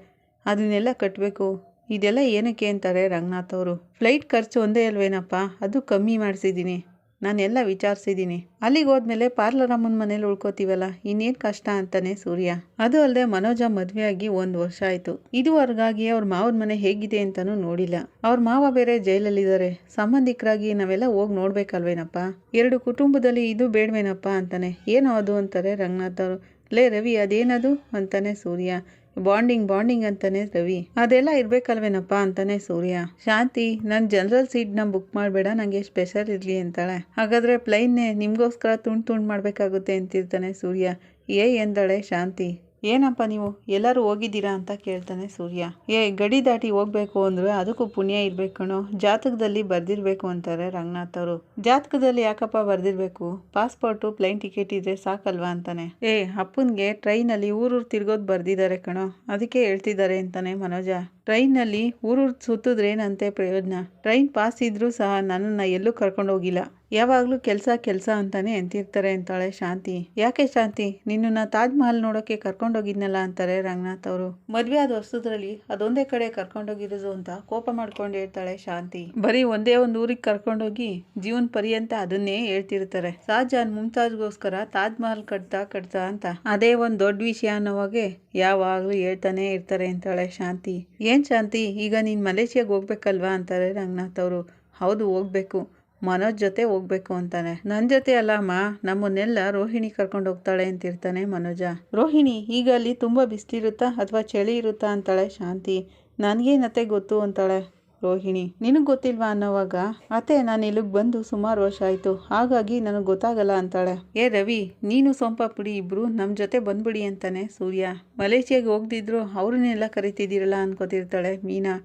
ಅದನ್ನೆಲ್ಲ ಕಟ್ಟಬೇಕು ಇದೆಲ್ಲ ಏನಕ್ಕೆ ಅಂತಾರೆ ರಂಗನಾಥ್ ಅವರು. ಫ್ಲೈಟ್ ಖರ್ಚು ಒಂದೇ ಅಲ್ವೇನಪ್ಪ? ಅದು ಕಮ್ಮಿ ಮಾಡಿಸಿದ್ದೀನಿ. ನಾನೆಲ್ಲ ವಿಚಾರಿಸಿದ್ದೀನಿ. ಅಲ್ಲಿಗೆ ಹೋದ್ಮೇಲೆ ಪಾರ್ಲರ್ ಅಮ್ಮನ ಮನೇಲಿ ಉಳ್ಕೋತೀವಲ್ಲ, ಇನ್ನೇನು ಕಷ್ಟ ಅಂತಾನೆ ಸೂರ್ಯ. ಅದು ಅಲ್ಲದೆ ಮನೋಜ ಮದುವೆ ಆಗಿ ಒಂದು ವರ್ಷ ಆಯಿತು. ಇದುವರೆಗಾಗಿ ಅವ್ರ ಮಾವನ ಮನೆ ಹೇಗಿದೆ ಅಂತಲೂ ನೋಡಿಲ್ಲ. ಅವ್ರ ಮಾವ ಬೇರೆ ಜೈಲಲ್ಲಿದ್ದಾರೆ ಸಂಬಂಧಿಕರಾಗಿ ನಾವೆಲ್ಲ ಹೋಗಿ ನೋಡ್ಬೇಕಲ್ವೇನಪ್ಪ? ಎರಡು ಕುಟುಂಬದಲ್ಲಿ ಇದು ಬೇಡವೇನಪ್ಪ ಅಂತಾನೆ. ಏನೋ ಅದು ಅಂತಾರೆ ರಂಗನಾಥ್ ಅವರು. ಲೇ ರವಿ, ಅದೇನದು? ಅಂತಾನೆ ಸೂರ್ಯ. ಬಾಂಡಿಂಗ್ ಬಾಂಡಿಂಗ್ ಅಂತಾನೆ ರವಿ. ಅದೆಲ್ಲ ಇರ್ಬೇಕಲ್ವೇನಪ್ಪ ಅಂತಾನೆ ಸೂರ್ಯ. ಶಾಂತಿ, ನನ್ ಜನರಲ್ ಸೀಟ್ನ ಬುಕ್ ಮಾಡಬೇಡ, ನಂಗೆ ಸ್ಪೆಷಲ್ ಇರ್ಲಿ ಅಂತಾಳೆ. ಹಾಗಾದ್ರೆ ಪ್ಲೈನ್ನೇ ನಿಮ್ಗೋಸ್ಕರ ತುಂಡ್ ತುಂಡ್ ಮಾಡ್ಬೇಕಾಗುತ್ತೆ ಅಂತಿರ್ತಾನೆ ಸೂರ್ಯ. ಏ ಎಂದಾಳೆ ಶಾಂತಿ. ಏನಪ್ಪ ನೀವು? ಎಲ್ಲರೂ ಹೋಗಿದ್ದೀರಾ ಅಂತ ಕೇಳ್ತಾನೆ ಸೂರ್ಯ. ಏ, ಗಡಿ ದಾಟಿ ಹೋಗ್ಬೇಕು ಅಂದ್ರೆ ಅದಕ್ಕೂ ಪುಣ್ಯ ಇರ್ಬೇಕು ಕಣೋ. ಜಾತಕದಲ್ಲಿ ಬರ್ದಿರ್ಬೇಕು ಅಂತಾರೆ ರಂಗನಾಥ್ ಅವರು. ಜಾತಕದಲ್ಲಿ ಯಾಕಪ್ಪ ಬರ್ದಿರ್ಬೇಕು? ಪಾಸ್ಪೋರ್ಟು ಪ್ಲೈನ್ ಟಿಕೆಟ್ ಇದ್ರೆ ಸಾಕಲ್ವಾ ಅಂತಾನೆ. ಏ, ಅಪ್ಪನ್ಗೆ ಟ್ರೈನಲ್ಲಿ ಊರೂರು ತಿರ್ಗೋದು ಬರ್ದಿದ್ದಾರೆ ಕಣೋ. ಅದಕ್ಕೆ ಹೇಳ್ತಿದ್ದಾರೆ ಅಂತಾನೆ ಮನೋಜ. ಟ್ರೈನಲ್ಲಿ ಊರೂರು ಸುತ್ತಿದ್ರೇನಂತೆ ಪ್ರಯೋಜನ? ಟ್ರೈನ್ ಪಾಸ್ ಇದ್ರೂ ಸಹ ನನ್ನನ್ನು ಎಲ್ಲೂ ಕರ್ಕೊಂಡು ಹೋಗಿಲ್ಲ ಯಾವಾಗಲೂ ಕೆಲಸ ಕೆಲಸ ಅಂತಾನೆ ಅಂತಿರ್ತಾರೆ ಅಂತಾಳೆ ಶಾಂತಿ. ಯಾಕೆ ಶಾಂತಿ? ನಿನ್ನನ್ನ ತಾಜ್ ಮಹಲ್ ನೋಡೋಕೆ ಕರ್ಕೊಂಡೋಗಿದ್ನಲ್ಲ ಅಂತಾರೆ ರಂಗನಾಥ್ ಅವರು. ಮದುವೆ ಆದ ವರ್ಷದಲ್ಲಿ ಅದೊಂದೇ ಕಡೆ ಕರ್ಕೊಂಡೋಗಿರೋದು ಅಂತ ಕೋಪ ಮಾಡ್ಕೊಂಡು ಹೇಳ್ತಾಳೆ ಶಾಂತಿ. ಬರೀ ಒಂದೇ ಒಂದು ಊರಿಗೆ ಕರ್ಕೊಂಡೋಗಿ ಜೀವನ ಪರ್ಯಂತ ಅದನ್ನೇ ಹೇಳ್ತಿರ್ತಾರೆ. ಶಾಜಾನ್ ಮುಮ್ತಾಜ್ಗೋಸ್ಕರ ತಾಜ್ ಮಹಲ್ ಕಟ್ತಾ ಕಟ್ತಾ ಅಂತ. ಅದೇ ಒಂದು ದೊಡ್ಡ ವಿಷಯ ಅನ್ನೋವಾಗೆ ಯಾವಾಗಲೂ ಹೇಳ್ತಾನೆ ಇರ್ತಾರೆ ಅಂತಾಳೆ ಶಾಂತಿ. ಏನ್ ಶಾಂತಿ? ಈಗ ನೀನು ಮಲೇಷಿಯಾಗೆ ಹೋಗ್ಬೇಕಲ್ವಾ ಅಂತಾರೆ ರಂಗನಾಥ್ ಅವರು. ಹೌದು, ಹೋಗ್ಬೇಕು. ಮನೋಜ್ ಜೊತೆ ಹೋಗ್ಬೇಕು ಅಂತಾನೆ. ನನ್ನ ಜೊತೆ ಅಲ್ಲ ಅಮ್ಮ ನಮ್ಮನ್ನೆಲ್ಲ ರೋಹಿಣಿ ಕರ್ಕೊಂಡು ಹೋಗ್ತಾಳೆ ಅಂತಿರ್ತಾನೆ ಮನೋಜ. ರೋಹಿಣಿ, ಈಗ ಅಲ್ಲಿ ತುಂಬ ಬಿಸಿಲಿರುತ್ತಾ ಅಥವಾ ಚಳಿ ಇರುತ್ತಾ ಅಂತಾಳೆ ಶಾಂತಿ. ನನಗೇನತ್ತೆ ಗೊತ್ತು ಅಂತಾಳೆ. ರೋಹಿಣಿ, ನಿನಗೆ ಗೊತ್ತಿಲ್ವಾ ಅನ್ನೋವಾಗ, ಅತ್ತೆ, ನಾನು ಇಲ್ಲಿಗೆ ಬಂದು ಸುಮಾರು ವರ್ಷ ಆಯಿತು, ಹಾಗಾಗಿ ನನಗೆ ಗೊತ್ತಾಗಲ್ಲ ಅಂತಾಳೆ. ಏ ರವಿ, ನೀನು ಸೊಂಪ ಪುಡಿ ಇಬ್ರು ನಮ್ಮ ಜೊತೆ ಬಂದ್ಬಿಡಿ ಅಂತಾನೆ ಸೂರ್ಯ. ಮಲೇಷಿಯಾಗೆ ಹೋಗ್ದಿದ್ರು ಅವ್ರನ್ನೆಲ್ಲ ಕರಿತಿದ್ದೀರಲ್ಲ ಅನ್ಕೋತಿರ್ತಾಳೆ ಮೀನಾ.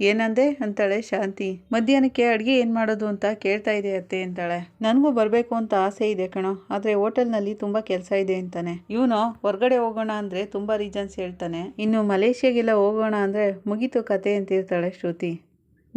ಏನಂದೆ? ಅಂತಾಳೆ ಶಾಂತಿ. ಮಧ್ಯಾಹ್ನಕ್ಕೆ ಅಡುಗೆ ಏನು ಮಾಡೋದು ಅಂತ ಕೇಳ್ತಾ ಇದೆ ಅತ್ತೆ ಅಂತಾಳೆ. ನನಗೂ ಬರಬೇಕು ಅಂತ ಆಸೆ ಇದೆ ಕಣೋ, ಆದರೆ ಹೋಟೆಲ್ನಲ್ಲಿ ತುಂಬ ಕೆಲಸ ಇದೆ ಅಂತಾನೆ. ಇವನು ಹೊರಗಡೆ ಹೋಗೋಣ ಅಂದರೆ ತುಂಬ ರೀಸನ್ಸ್ ಹೇಳ್ತಾನೆ. ಇನ್ನು ಮಲೇಷ್ಯಾಗೆಲ್ಲ ಹೋಗೋಣ ಅಂದರೆ ಮುಗೀತು ಕತೆ ಅಂತಿರ್ತಾಳೆ ಶ್ರುತಿ.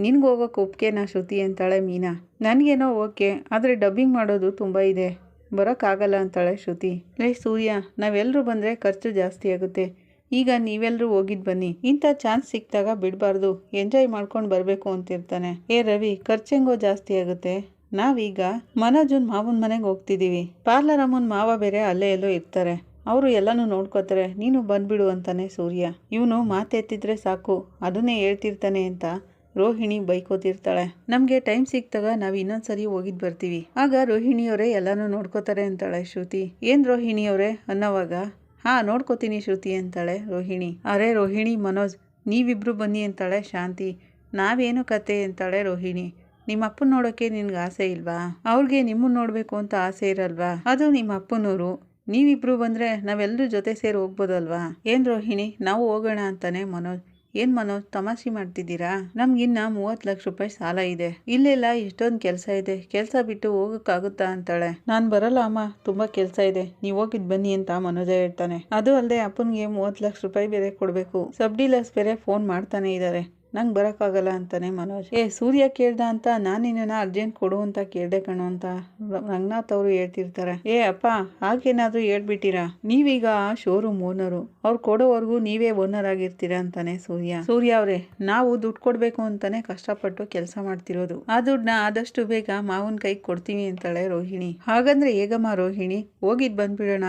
ನಿನ್ಗೆ ಹೋಗೋಕೆ ಒಪ್ಕೆನಾ ಶ್ರುತಿ ಅಂತಾಳೆ ಮೀನಾ. ನನಗೇನೋ ಓಕೆ, ಆದರೆ ಡಬ್ಬಿಂಗ್ ಮಾಡೋದು ತುಂಬ ಇದೆ. ಬರೋಕ್ಕಾಗಲ್ಲ ಅಂತಾಳೆ ಶ್ರುತಿ. ಲೇ ಸೂರ್ಯ ನಾವೆಲ್ಲರೂ ಬಂದರೆ ಖರ್ಚು ಜಾಸ್ತಿ ಆಗುತ್ತೆ. ಈಗ ನೀವೆಲ್ಲರೂ ಹೋಗಿದ್ದು ಬನ್ನಿ. ಇಂಥ ಚಾನ್ಸ್ ಸಿಕ್ಕಿದಾಗ ಬಿಡಬಾರ್ದು. ಎಂಜಾಯ್ ಮಾಡ್ಕೊಂಡು ಬರಬೇಕು ಅಂತಿರ್ತಾನೆ. ಏ ರವಿ ಖರ್ಚೆಂಗೋ ಜಾಸ್ತಿ ಆಗುತ್ತೆ. ನಾವೀಗ ಮನೋಜನ್ ಮಾವನ ಮನೆಗೆ ಹೋಗ್ತಿದ್ದೀವಿ ಪಾರ್ಲರ್ ಅಮ್ಮನ ಮಾವ ಬೇರೆ ಅಲ್ಲೇ ಎಲ್ಲೋ ಇರ್ತಾರೆ. ಅವರು ಎಲ್ಲನೂ ನೋಡ್ಕೋತಾರೆ. ನೀನು ಬಂದ್ಬಿಡು ಅಂತಾನೆ ಸೂರ್ಯ. ಇವನು ಮಾತೆತ್ತಿದ್ರೆ ಸಾಕು. ಅದನ್ನೇ ಹೇಳ್ತಿರ್ತಾನೆ ಅಂತ ರೋಹಿಣಿ ಬೈಕೋತಿರ್ತಾಳೆ. ನಮಗೆ ಟೈಮ್ ಸಿಕ್ತಾಗ ನಾವು ಇನ್ನೊಂದ್ಸರಿ ಹೋಗಿದ್ ಬರ್ತೀವಿ. ಆಗ ರೋಹಿಣಿಯವರೇ ಎಲ್ಲಾನು ನೋಡ್ಕೋತಾರೆ ಅಂತಾಳೆ ಶ್ರುತಿ. ಏನ್ ರೋಹಿಣಿಯವರೇ ಅನ್ನೋವಾಗ, ಹಾ, ನೋಡ್ಕೋತೀನಿ ಶ್ರುತಿ ಅಂತಾಳೆ ರೋಹಿಣಿ. ಅರೆ ರೋಹಿಣಿ, ಮನೋಜ್, ನೀವಿಬ್ರು ಬನ್ನಿ ಅಂತಾಳೆ ಶಾಂತಿ. ನಾವೇನು ಕತೆ ಅಂತಾಳೆ ರೋಹಿಣಿ. ನಿಮ್ಮ ಅಪ್ಪನ ನೋಡೋಕೆ ನಿನ್ಗೆ ಆಸೆ ಇಲ್ವಾ? ಅವ್ರಿಗೆ ನಿಮ್ಮನ್ನ ನೋಡಬೇಕು ಅಂತ ಆಸೆ ಇರಲ್ವಾ? ಅದು ನಿಮ್ಮ ಅಪ್ಪನೂರು. ನೀವಿಬ್ರು ಬಂದರೆ ನಾವೆಲ್ಲರೂ ಜೊತೆ ಸೇರಿ ಹೋಗ್ಬೋದಲ್ವಾ? ಏನು ರೋಹಿಣಿ, ನಾವು ಹೋಗೋಣ ಅಂತಾನೆ ಮನೋಜ್. ಏನ್ ಮನೋಜ್, ತಮಾಷೆ ಮಾಡ್ತಿದ್ದೀರಾ? ನಮ್ಗಿನ್ನ ಮೂವತ್ತು ಲಕ್ಷ ರೂಪಾಯಿ ಸಾಲ ಇದೆ. ಇಲ್ಲೆಲ್ಲ ಎಷ್ಟೊಂದು ಕೆಲಸ ಇದೆ. ಕೆಲಸ ಬಿಟ್ಟು ಹೋಗಕ್ಕಾಗುತ್ತಾ ಅಂತಾಳೆ. ನಾನ್ ಬರಲ್ಲ ಅಮ್ಮ, ತುಂಬಾ ಕೆಲಸ ಇದೆ. ನೀವ್ ಹೋಗಿದ್ ಬನ್ನಿ ಅಂತ ಮನೋಜ ಹೇಳ್ತಾನೆ. ಅದು ಅಲ್ಲದೆ ಅಪ್ಪನ್ಗೆ ಮೂವತ್ತು ಲಕ್ಷ ರೂಪಾಯಿ ಬೇರೆ ಕೊಡ್ಬೇಕು. ಸಬ್ ಡೀಲರ್ಸ್ ಬೇರೆ ಫೋನ್ ಮಾಡ್ತಾನೆ ಇದ್ದಾರೆ ನಂಗೆ ಬರೋಕ್ಕಾಗಲ್ಲ ಅಂತಾನೆ ಮನೋಜ್. ಏ, ಸೂರ್ಯ ಕೇಳ್ದ ಅಂತ ನಾನು ನಿನ್ನ ಅರ್ಜೆಂಟ್ ಕೊಡು ಅಂತ ಕೇಳ್ದೆ ಕಣೋ ಅಂತ ರಂಗನಾಥ್ ಅವರು ಹೇಳ್ತಿರ್ತಾರೆ. ಏ, ಅಪ್ಪ, ಹಾಗೇನಾದ್ರೂ ಹೇಳ್ಬಿಟ್ಟಿರಾ? ನೀವೀಗ ಶೋರೂಮ್ ಓನರು ಅವ್ರು ಕೊಡೋವರೆಗೂ ನೀವೇ ಓನರ್ ಆಗಿರ್ತೀರಾ ಅಂತಾನೆ ಸೂರ್ಯ. ಸೂರ್ಯ ಅವರೇ, ನಾವು ದುಡ್ಡು ಕೊಡ್ಬೇಕು ಅಂತಾನೆ ಕಷ್ಟಪಟ್ಟು ಕೆಲಸ ಮಾಡ್ತಿರೋದು. ಆ ದುಡ್ಡನ್ನ ಆದಷ್ಟು ಬೇಗ ಮಾವನ ಕೈಗೆ ಕೊಡ್ತೀವಿ ಅಂತಾಳೆ ರೋಹಿಣಿ. ಹಾಗಂದ್ರೆ, ಹೇಗಮ್ಮ ರೋಹಿಣಿ? ಹೋಗಿದ್ ಬಂದ್ಬಿಡೋಣ.